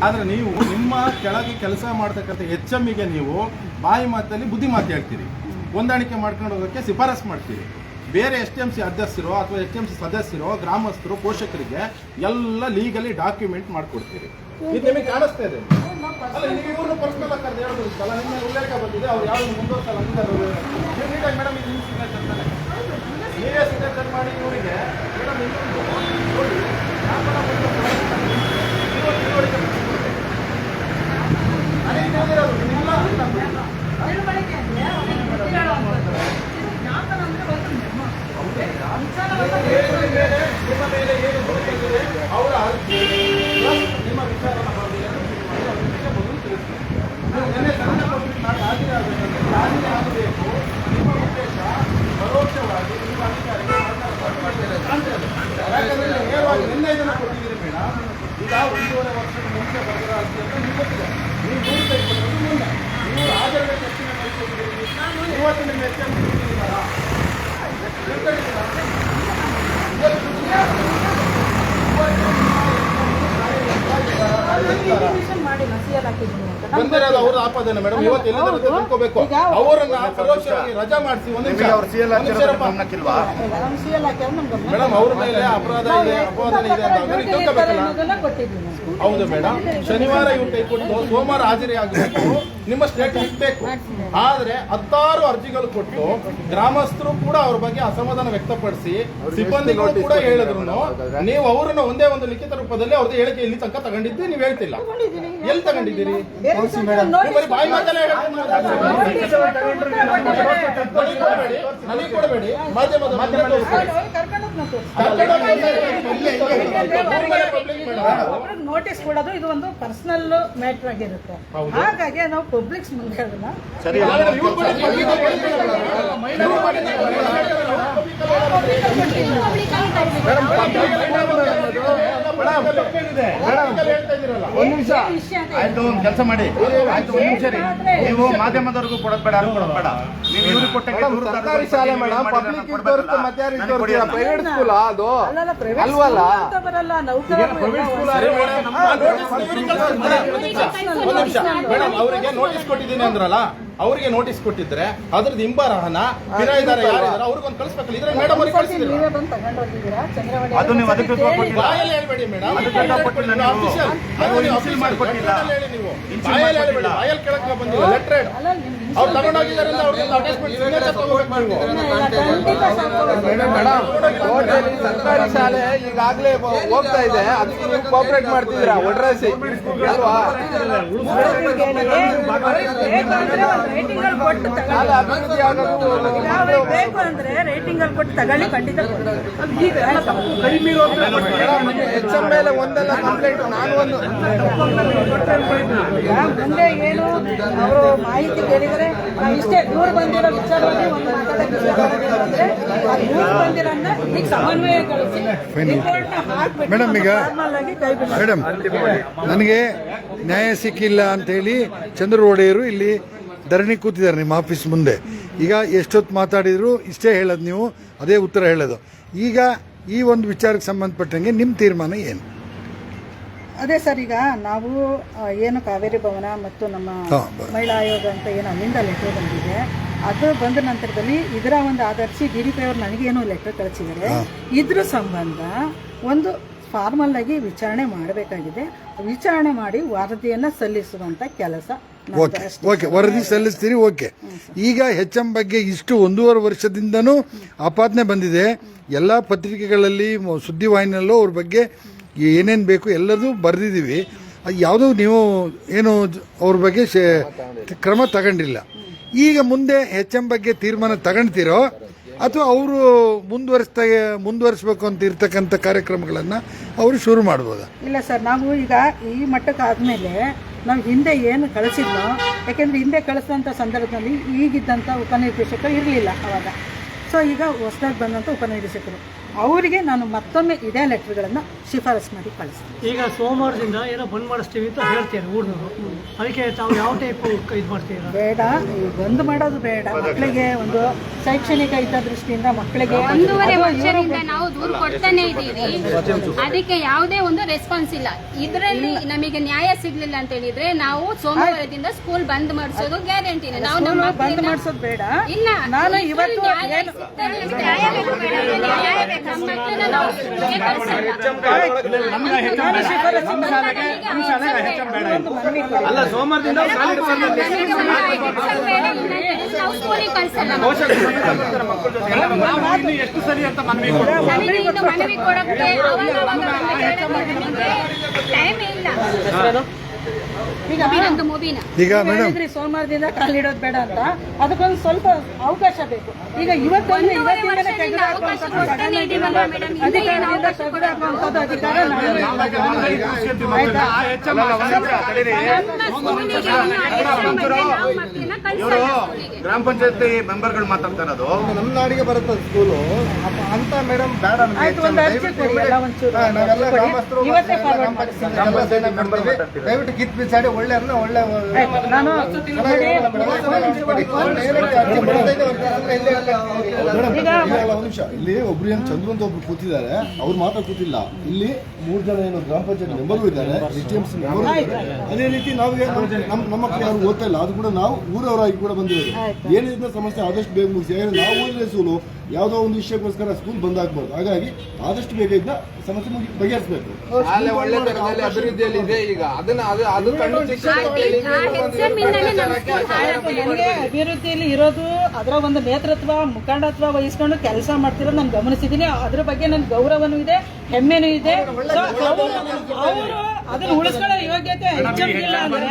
[SPEAKER 6] ಆದ್ರೆ ನೀವು ನಿಮ್ಮ ಕೆಳಗೆ ಕೆಲಸ ಮಾಡ್ತಕ್ಕಂಥ ಎಚ್ಗೆ ನೀವು ಬಾಯಿ ಮಾತಲ್ಲಿ ಬುದ್ಧಿ ಮಾತು ಹೇಳ್ತೀರಿ. ಹೊಂದಾಣಿಕೆ ಮಾಡ್ಕೊಂಡು ಹೋಗೋಕ್ಕೆ ಶಿಫಾರಸ್ ಮಾಡ್ತೀರಿ. ಬೇರೆ ಎಸ್ ಟಿ ಎಂ ಸಿ ಅಧ್ಯಕ್ಷರು ಅಥವಾ ಎಚ್ ಟಿ ಎಂ ಸಿ ಸದಸ್ಯರು, ಗ್ರಾಮಸ್ಥರು, ಪೋಷಕರಿಗೆ ಎಲ್ಲ ಲೀಗಲಿ ಡಾಕ್ಯುಮೆಂಟ್ ಮಾಡಿಕೊಡ್ತೀರಿ. ಇದು ನಿಮಗೆ ಕಾಣಿಸ್ತಾ ಇದೆ. ಅಲ್ಲ ನೀವು ಪರ್ಸನಲ್ ಉಲ್ಲೇಖ ಬಂದಿದೆ, ಅವ್ರು ಯಾರು ಮೇಡಮ್ ಸಿಗ್ನೇಚರ್ ಮಾಡಿ ಇವರಿಗೆ. ಮೇಡಮ್, ಇನ್ನೊಂದು ಯಾಕಂದ್ರೆ ನೇರವಾಗಿ ನಿನ್ನೆ ಇದನ್ನ ಕೊಟ್ಟಿದ್ದೀರಿ ಮೇಡಮ್. ಈಗ ಒಂದೂವರೆ ವರ್ಷದ ಮುಂಚೆ ಬರೆದಿರೋ ಅರ್ಜಿ ಅಂತ ನಿಮ್ಗೆ ಗೊತ್ತಿದೆ ನೀವು ದೂರು ತೆಗೆದುಕೊಳ್ಳೋದು ಮುಂದೆ ನೀವು ಹಾಜರಿಗೆ ಚರ್ಚೆ ಮಾಡಿಕೊಟ್ಟಿದ್ದೀರಿ ಇವತ್ತು ನಿಮ್ಮ ಬಂದಿರೋದು ಅವ್ರ ಆಪಾದನೆ ಮೇಡಮ್. ಇವತ್ತು ತಿಳ್ಕೋಬೇಕು. ಅವರನ್ನ ಪರೋಕ್ಷವಾಗಿ ರಜಾ ಮಾಡಿಸಿ ಒಂದು ನಿಮಿಷ.
[SPEAKER 2] ಅವ್ರು. ಗಮನಕ್ಕಿಲ್ವಾ
[SPEAKER 6] ಮೇಡಮ್ ಅವ್ರ ಮೇಲೆ ಅಪರಾಧ ಇದೆ ಅಪವಾದನೆ ಇದೆ ಅಂತ ಅಂದ್ರೆ
[SPEAKER 1] ಡ್ಯೂಟಿ
[SPEAKER 6] ತಿಳ್ಕೋಬೇಕಲ್ಲ. ಹೌದು ಮೇಡಮ್. ಶನಿವಾರ ಇವ್ರು ಕೈ ಕೊಟ್ಟು ಸೋಮವಾರ ಹಾಜರಿ ಆಗಬೇಕು ನಿಮ್ಮ ಸ್ಟೇಟ್ ಇಟ್ಬೇಕು ಆದ್ರೆ ಹತ್ತಾರು ಅರ್ಜಿಗಳು ಕೊಟ್ಟು ಗ್ರಾಮಸ್ಥರು ಕೂಡ ಅವ್ರ ಬಗ್ಗೆ ಅಸಮಾಧಾನ ವ್ಯಕ್ತಪಡಿಸಿ ಸಿಬ್ಬಂದಿಗಳು ಕೂಡ ಹೇಳಿದ್ರು ನೀವು ಅವರನ್ನ ಒಂದೇ ಒಂದು ಲಿಖಿತ ರೂಪದಲ್ಲಿ ಅವ್ರದ್ದು ಹೇಳಿಕೆ ಇಲ್ಲಿ ತನಕ ತಗೊಂಡಿದ್ದೆ ನೀವು ಹೇಳ್ತಿಲ್ಲ ಎಲ್ಲಿ ತಗೊಂಡಿದ್ದೀರಿ ಬಾಯಿ ಮಾತಲ್ಲೇ ನನಗೆ ಕೊಡಬೇಡಿ ಮಾಧ್ಯಮದ
[SPEAKER 1] ಒಬ್ರಿಗೆ ನೋಟಿಸ್ ಕೊಡೋದು ಇದು ಒಂದು ಪರ್ಸನಲ್ ಮ್ಯಾಟರ್ ಆಗಿರುತ್ತೆ. ಹಾಗಾಗಿ ನಾವು ಪಬ್ಲಿಕ್ಸ್ ಮುಂದೆ ಅದನ್ನ
[SPEAKER 2] ಆಯ್ತು ಒಂದು ಕೆಲಸ ಮಾಡಿ. ಆಯ್ತು ಒಂದು ನಿಮಿಷ ರೀ ನೀವು ಮಾಧ್ಯಮದವರೆಗೂ ಕೊಡಬೇಡ ಬೇಡ ಯಾರು ಕೊಡೋದು ಬೇಡ ನೀವು ಇವ್ರಿಗೆ ಕೊಟ್ಟಂಗೆ
[SPEAKER 7] ಸರ್ಕಾರಿ ಶಾಲೆ
[SPEAKER 2] ಬಗ್ಗೆ
[SPEAKER 7] ಮೇಡಮ್ ಪಬ್ಲಿಕ್ ತೋರಿಸ್ತು ತೋರಿಸ್ತೀರಾ ಪ್ರೈವೇಟ್ ಸ್ಕೂಲ್ ಅದು? ಅಲ್ವಲ್ಲ?
[SPEAKER 6] ಒಂದು ನಿಮಿಷ, ಒಂದು ನಿಮಿಷ. ಮೇಡಮ್ ಅವರಿಗೆ ನೋಟಿಸ್ ಕೊಟ್ಟಿದ್ದೀನಿ ಅಂದ್ರಲ್ಲ ಅವರಿಗೆ ನೋಟಿಸ್ ಕೊಟ್ಟಿದ್ರೆ ಅದ್ರದ್ದು ಹಿಂಬರಹನ ಕಿರಾಯಿದಾರ ಯಾರಿದಾರೆ ಅವ್ರಿಗೊಂದು ಕಳಿಸ್ಬೇಕಲ್ಲ. ಇದ್ರೆ ಮೇಡಮ್ ಅವ್ರಿಗೆ ಕಳಿಸಿದ್ರೆ
[SPEAKER 2] ಅದು ನೀವು ಅದಕ್ಕೆ
[SPEAKER 1] ಕೇಳಿ.
[SPEAKER 6] ಮೇಡಮ್ ಬಂದಿಲ್ಲ ಲೆಟ್ರೆಡ್ ಅವ್ರು ತಗೊಂಡೋಗಿದ್ದಾರೆ ಅಂದ್ರೆ ಅವ್ರಿಗೆ attachment signature ತಗೋಬೇಕು ನೀವು.
[SPEAKER 1] ಖಂಡಿತ
[SPEAKER 7] ಕೋಟೆಯಲ್ಲಿ ಸರ್ಕಾರಿ ಶಾಲೆ ಈಗಾಗಲೇ ಹೋಗ್ತಾ ಇದೆ. ಅದಕ್ಕೆ ನೀವು ಕೋಪರೇಟ್ ಮಾಡ್ತಿದ್ದೀರಾ ಒಡ್ರಾಸಿ ಅಲ್ವಾ ಅಭಿವೃದ್ಧಿ
[SPEAKER 1] ಬೇಕು ಅಂದ್ರೆ ರೇಟಿಂಗ್ ಅಲ್ಲಿ ಕೊಟ್ಟು ತಗೊಳ್ಳಿ ಖಂಡಿತ.
[SPEAKER 7] ಎಂ ಮೇಲೆ ಒಂದಲ್ಲ ಕಂಪ್ಲೇಂಟ್ ನಾನು ಒಂದು
[SPEAKER 1] ಮುಂದೆ ಏನು? ಅವರು ಮಾಹಿತಿ ಕೇಳಿದರೆ ನಾವು ಇಷ್ಟೇ ದೂರ ಬಂದಿರೋ ವಿಚಾರವಾಗಿ ಒಂದು ಮಾತಾಡಕ್ಕೆ ದೂರ ಬಂದಿರೋನ್ನ ಈಗ ಸಮನ್ವಯಗೊಳಿಸಿ
[SPEAKER 3] ಮೇಡಮ್, ಈಗ-
[SPEAKER 1] ನಾರ್ಮಲ್ ಆಗಿ ಕೈ ಬಿಡಿ.
[SPEAKER 3] ಮೇಡಮ್ ನನಗೆ ನ್ಯಾಯ ಸಿಕ್ಕಿಲ್ಲ ಅಂತೇಳಿ ಚಂದ್ರ ಒಡೆಯರು ಇಲ್ಲಿ ಧರಣಿ ಕೂತಿದ್ದಾರೆ ನಿಮ್ಮ ಆಫೀಸ್ ಮುಂದೆ. ಈಗ ಎಷ್ಟೊತ್ತು ಮಾತಾಡಿದ್ರು ಇಷ್ಟೇ ಹೇಳೋದು ನೀವು ಅದೇ ಉತ್ತರ ಹೇಳೋದು. ಈಗ ಈ ಒಂದು ವಿಚಾರಕ್ಕೆ ಸಂಬಂಧಪಟ್ಟಂಗೆ ನಿಮ್ಮ ತೀರ್ಮಾನ ಏನು?
[SPEAKER 1] ಅದೇ ಸರ್ ಈಗ ನಾವು ಏನು ಕಾವೇರಿ ಭವನ ಮತ್ತು ನಮ್ಮ ಮಹಿಳಾ ಆಯೋಗ ಅಂತ ಏನು ಅಲ್ಲಿಂದ ಲೆಟರ್ ಬಂದಿದೆ. ಅದು ಬಂದ ನಂತರದಲ್ಲಿ ಇದರ ಒಂದು ಆಧರಿಸಿ ಡಿ ಡಿ ಪಿ ಅವರು ನನಗೇನು ಲೆಟರ್ ಕಳಿಸಿದ್ದಾರೆ. ಇದ್ರ ಸಂಬಂಧ ಒಂದು ಫಾರ್ಮಲ್ ಆಗಿ ವಿಚಾರಣೆ ಮಾಡಬೇಕಾಗಿದೆ. ವಿಚಾರಣೆ ಮಾಡಿ ವರದಿಯನ್ನು ಸಲ್ಲಿಸುವಂಥ ಕೆಲಸ
[SPEAKER 3] ಓಕೆ ಓಕೆ ವರದಿ ಸಲ್ಲಿಸ್ತೀರಿ? ಓಕೆ. ಈಗ ಹೆಚ್ ಎಂ ಬಗ್ಗೆ ಇಷ್ಟು ಒಂದೂವರೆ ವರ್ಷದಿಂದನೂ ಆಪಾದನೆ ಬಂದಿದೆ. ಎಲ್ಲ ಪತ್ರಿಕೆಗಳಲ್ಲಿ ಸುದ್ದಿವಾಹಿನಿಯಲ್ಲೂ ಅವ್ರ ಬಗ್ಗೆ ಏನೇನು ಬೇಕು ಎಲ್ಲದೂ ಬರೆದಿದ್ದೀವಿ. ಅದು ಯಾವುದೂ ನೀವು ಏನು ಅವ್ರ ಬಗ್ಗೆ ಶೇ- ಕ್ರಮ ತಗೊಂಡಿಲ್ಲ. ಈಗ ಮುಂದೆ ಹೆಚ್ ಎಂ ಬಗ್ಗೆ ತೀರ್ಮಾನ ತಗೊಳ್ತೀರೋ ಅಥವಾ ಅವರು ಮುಂದುವರಿಸ್ತಾ ಮುಂದುವರಿಸ್ಬೇಕು ಅಂತ ಇರ್ತಕ್ಕಂಥ ಕಾರ್ಯಕ್ರಮಗಳನ್ನು ಅವರು ಶುರು ಮಾಡ್ಬೋದಾ?
[SPEAKER 1] ಇಲ್ಲ ಸರ್ ನಾವು ಈಗ ಈ ಮಟ್ಟಕ್ಕೆ ಆದಮೇಲೆ ನಾವು ಹಿಂದೆ ಏನು ಕಳಿಸಿದ್ನೋ, ಯಾಕೆಂದರೆ ಹಿಂದೆ ಕಳಿಸಿದಂಥ ಸಂದರ್ಭದಲ್ಲಿ ಈಗಿದ್ದಂಥ ಉಪನಿರ್ದೇಶಕರು ಇರಲಿಲ್ಲ ಅವಾಗ. ಸೊ ಈಗ ಹೊಸದಾಗಿ ಬಂದಂಥ ಉಪನಿರ್ದೇಶಕರು. ಅವರಿಗೆ ನಾನು ಮತ್ತೊಮ್ಮೆ ಇದೇ ಲೆಟರ್ಗಳನ್ನು ಶಿಫಾರಸು ಮಾಡಿ ಕಳಿಸ್ತೀನಿ.
[SPEAKER 8] ಈಗ ಸೋಮವಾರದಿಂದ ಏನೋ ಬಂದ್ ಮಾಡಿಸ್ತೀವಿ ಅಂತ ಹೇಳ್ತೀರಿ ಊರಿನವರು. ಅದಕ್ಕೆ ತಾವು ಯಾವ ಟೈಪ್ ಇದು ಮಾಡ್ತೀರಾ?
[SPEAKER 1] ಬೇಡ ಈ ಬಂದ್ ಮಾಡೋದು ಬೇಡ. ಮಕ್ಕಳಿಗೆ ಒಂದು ಶೈಕ್ಷಣಿಕ ಹಿತದೃಷ್ಟಿಯಿಂದ ಮಕ್ಕಳಿಗೆ
[SPEAKER 9] ಒಂದೂವರೆ ವರ್ಷದಿಂದ ನಾವು ದೂರ ಕೊಡ್ತಾನೆ ಇದ್ದೀವಿ. ಅದಕ್ಕೆ ಯಾವುದೇ ಒಂದು ರೆಸ್ಪಾನ್ಸ್ ಇಲ್ಲ. ಇದರಲ್ಲಿ ನಮಗೆ ನ್ಯಾಯ ಸಿಗ್ಲಿಲ್ಲ ಅಂತ ಹೇಳಿದ್ರೆ ನಾವು ಸೋಮವಾರದಿಂದ ಸ್ಕೂಲ್ ಬಂದ್ ಮಾಡಿಸೋದು ಗ್ಯಾರಂಟಿ ನಾವು ನಮ್ಮ
[SPEAKER 1] ಬಂದ್ ಮಾಡಿಸೋದು ಬೇಡ.
[SPEAKER 9] ಇಲ್ಲ.
[SPEAKER 1] ನಾನು ಇವತ್ತು
[SPEAKER 9] ನ್ಯಾಯ ಬೇಕು ಬೇಕು.
[SPEAKER 5] ಅಲ್ಲ ಸೋಮವಾರದಿಂದ ಎಷ್ಟು ಸರಿ ಅಂತ ಮನವಿ
[SPEAKER 9] ಮನವಿ ಕೊಡಕ್ಕೆ ಟೈಮ್ ಇಲ್ಲ
[SPEAKER 1] ಈಗ ಹೇಳಿದ್ರಿ ಸೋಮವಾರದಿಂದ ಕಾಲಿಡೋದು ಬೇಡ ಅಂತ. ಅದಕ್ಕೊಂದು ಸ್ವಲ್ಪ ಅವಕಾಶ ಬೇಕು. ಈಗ ಇವತ್ತೊಂದು
[SPEAKER 9] ಇವರು.
[SPEAKER 2] ಗ್ರಾಮ ಪಂಚಾಯತಿ ಮೆಂಬರ್ಗಳು ಮಾತಾಡ್ತಾ ಇರೋದು
[SPEAKER 7] ನಮ್ಮ ನಾಡಿಗೆ ಬರುತ್ತೆ ಸ್ಕೂಲು. ಅಂತ ಮೇಡಮ್ ಬೇಡ ನಾವೆಲ್ಲ ಗ್ರಾಮಸ್ಥರು. ದಯವಿಟ್ಟು ಕಿತ್ ಬಿಸಾಡಿ ಒಳ್ಳೆ ಅನ್ನ ಒಳ್ಳೆ
[SPEAKER 10] ನಿಮಿಷ ಇಲ್ಲಿ ಒಬ್ರು ಏನ್ ಚಂದ್ರು ಅಂತ ಒಬ್ರು ಕೂತಿದ್ದಾರೆ ಅವ್ರು ಮಾತ್ರ ಕೂತಿಲ್ಲ ಇಲ್ಲಿ ಮೂರ್ ಜನ ಏನು ಗ್ರಾಮ ಪಂಚಾಯತ್ ಮೆಂಬರು ಇದ್ದಾರೆ ಎಸ್ ಮೆಂಬರು ಅದೇ ರೀತಿ ನಾವು ನಮ್ಮ ನಮ್ಮ ಮಕ್ಕಳು ಯಾರು ಓದ್ತಾ ಇಲ್ಲ ಅದು ಕೂಡ ನಾವು ಊರವರಾಗಿ ಕೂಡ ಬಂದಿದ್ದೇವೆ ಏನಿದ್ರೆ ಸಮಸ್ಯೆ ಆದಷ್ಟು ಬೇಗ ಮುಗಿಸಿ ಯಾಕಂದ್ರೆ ನಾವು ಓದಿದ್ರೆ ಸ್ಕೂಲು ಯಾವುದೋ ಒಂದು ವಿಷಯಕ್ಕೋಸ್ಕರ ಸ್ಕೂಲ್ ಬಂದ್ ಆಗ್ಬಾರ್ದು ಹಾಗಾಗಿ ಆದಷ್ಟು ಬೇಗ ಇದನ್ನ ಸಮಸ್ಯೆ ಬಗೆಹರಿಸಬೇಕು
[SPEAKER 7] ಶಾಲೆ ಒಳ್ಳೆ ತರದಲ್ಲಿ ಅಭಿವೃದ್ಧಿಯಲ್ಲಿ ಇದೆ ಈಗ ಅದನ್ನ
[SPEAKER 1] ಅಭಿವೃದ್ಧಿಯಲ್ಲಿ ಇರೋದು ಅದರ ಒಂದು ನೇತೃತ್ವ ಮುಖಂಡತ್ವ ವಹಿಸ್ಕೊಂಡು ಕೆಲಸ ಮಾಡ್ತಿರೋದು ನಾನು ಗಮನಿಸಿದ್ದೀನಿ ಅದ್ರ ಬಗ್ಗೆ ನನ್ ಗೌರವನೂ ಇದೆ ಹೆಮ್ಮೆನೂ ಇದೆ. ಅವರು ಅದನ್ನ ಉಳಿಸ್ಕೊಳ್ಳೋ ಯೋಗ್ಯತೆ ಹೆಚ್ಚಿಲ್ಲ ಅಂದ್ರೆ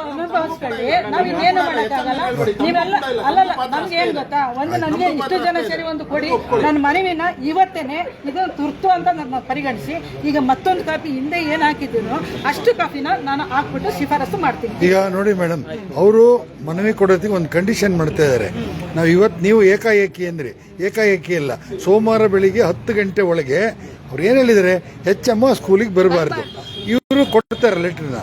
[SPEAKER 1] ಅವ್ರು ಅನುಭವಿಸ್ಕೊಳ್ಳಿ ನಾವ್ ಇನ್ನೇನು ಮಾಡಕ್ಕಾಗಲ್ಲ. ನೀವೆಲ್ಲ ಅಲ್ಲಲ್ಲ, ನಮ್ಗೆ ಏನ್ ಗೊತ್ತಾ? ಒಂದು ನನಗೆ ಇಷ್ಟು ಜನ ಸೇರಿ ಒಂದು ಕೊಡಿ. ನನ್ನ ಮನವಿನ ಇವತ್ತೇನೆ ಇದು ತುರ್ತು ಅಂತ ನನ್ನ ಪರಿಗಣಿಸಿ. ಈಗ ಮತ್ತೊಂದು ಕಾಪಿ ಹಿಂದೆ ಏನ್ ಹಾಕಿದ್ದೀನೋ ಅಷ್ಟು ಕಾಪಿನ ನಾನು ಹಾಕ್ಬಿಟ್ಟು ಶಿಫಾರಸು ಮಾಡ್ತೀನಿ.
[SPEAKER 3] ಈಗ ನೋಡಿ ಮೇಡಮ್, ಅವರು ಮನವಿ ಕೊಡೋದಕ್ಕೆ ಒಂದು ಕಂಡೀಷನ್ ಮಾಡ್ತಾ ಇದ್ದಾರೆ ನಾವು ಇವತ್ತು ನೀವು ಏಕಾಏಕಿ ಅಂದ್ರಿ. ಏಕಾಏಕಿ ಅಲ್ಲ. ಸೋಮವಾರ ಬೆಳಿಗ್ಗೆ ಹತ್ತು ಗಂಟೆ ಒಳಗೆ ಅವ್ರು ಏನು ಹೇಳಿದರೆ? ಹೆಚ್ಚಮ್ಮ ಸ್ಕೂಲಿಗೆ ಬರಬಾರ್ದು. ಇವರು ಕೊಡ್ತಾರೆ ಲೆಟ್ರನ್ನ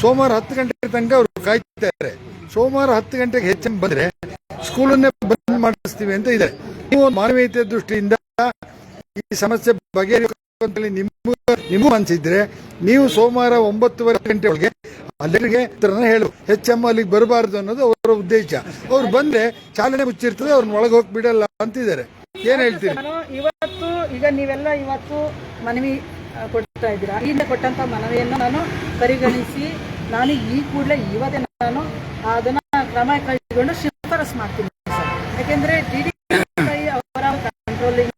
[SPEAKER 3] ಸೋಮವಾರ ಹತ್ತು ಗಂಟೆ ತನಕ ಅವರು ಕಾಯ್ತಾರೆ ಸೋಮವಾರ ಹತ್ತು ಗಂಟೆಗೆ ಹೆಚ್ಚಿನ ಬಂದರೆ ಸ್ಕೂಲನ್ನೇ ಬಂದ್ ಮಾಡಿಸ್ತೀವಿ ಅಂತ ಇದೆ. ನೀವು ಮಾನವೀಯತೆ ದೃಷ್ಟಿಯಿಂದ ಈ ಸಮಸ್ಯೆ ಬಗೆಹರಿ ನಿಮ್ಮ ನಿಮಗೂ ಅನ್ಸಿದ್ರೆ ನೀವು ಸೋಮವಾರ ಒಂಬತ್ತುವರೆ ಗಂಟೆ ಒಳಗೆ ಅಲ್ಲಿಗೆ ಹೇಳು. ಹೆಚ್ ಎಂ ಅಲ್ಲಿಗೆ ಬರಬಾರ್ದು ಅನ್ನೋದು ಅವರ ಉದ್ದೇಶ. ಅವ್ರು ಬಂದ್ರೆ ಚಾಲನೆ ಮುಚ್ಚಿರ್ತದೆ, ಅವ್ರನ್ನ ಒಳಗೆ ಹೋಗಿ ಬಿಡಲ್ಲ ಅಂತಿದ್ದಾರೆ. ಏನ್ ಹೇಳ್ತೀರಿ?
[SPEAKER 1] ಇವತ್ತು ಈಗ ನೀವೆಲ್ಲ ಇವತ್ತು ಮನವಿ ಕೊಡ್ತಾ ಇದ್ದೀರಾ? ಹಿಂದೆ ಕೊಟ್ಟಂತ ಮನವಿಯನ್ನು ನಾನು ಪರಿಗಣಿಸಿ ನಾನು ಈ ಕೂಡಲೇ ಇವತ್ತೇ ನಾನು ಅದನ್ನ ಕ್ರಮ ಕೈಗೊಂಡು ಶಿಫಾರಸ್ ಮಾಡ್ತೀನಿ ಸರ್. ಯಾಕೆಂದ್ರೆ ಡಿ ಡಿ ಅವರ ಕಂಟ್ರೋಲಿಂಗ್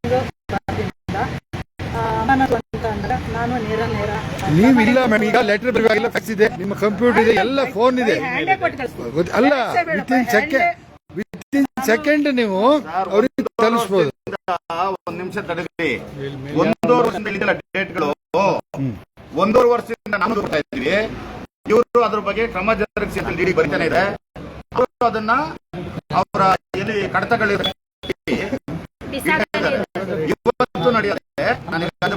[SPEAKER 1] ನಾನು ನೇರ ನೇರ
[SPEAKER 3] ನೀವು ಇಲ್ಲ ಮೇಡಮ್ ಈಗ ಲೆಟರ್ ಬರೆಯುವಾಗಿಲ್ಲ ಫ್ಯಾಕ್ಸ್ ಇದೆ ನಿಮ್ಮ ಕಂಪ್ಯೂಟರ್ ಇದೆ ಎಲ್ಲ ಫೋನ್ ಇದೆ. ಅಲ್ಲ within second within second ನೀವು ಅವ್ರಿಗೆ ತಲುಪಿಸಬಹುದು
[SPEAKER 2] ಒಂದ್ ನಿಮಿಷ ತಡೆದ್ರಿ ಒಂದೂವರೆ ವರ್ಷದಿಂದ ಡೇಟ್ಗಳು ಒಂದೂವರೆ ವರ್ಷದಿಂದ ನಾವು ಬರ್ತಾ ಇದ್ದೀವಿ ಇವರು ಅದ್ರ ಬಗ್ಗೆ ಕ್ರಮ ಜರುಗಿಸಿ ಡಿಡಿ ಬರಿತಾನೆ ಇದೆ ಅದನ್ನ ಅವರ ಎಲ್ಲಿ ಕಡತಗಳಿವೆ ಇವತ್ತು ನಡೆಯುತ್ತೆ. ನನಗೆ ಅದು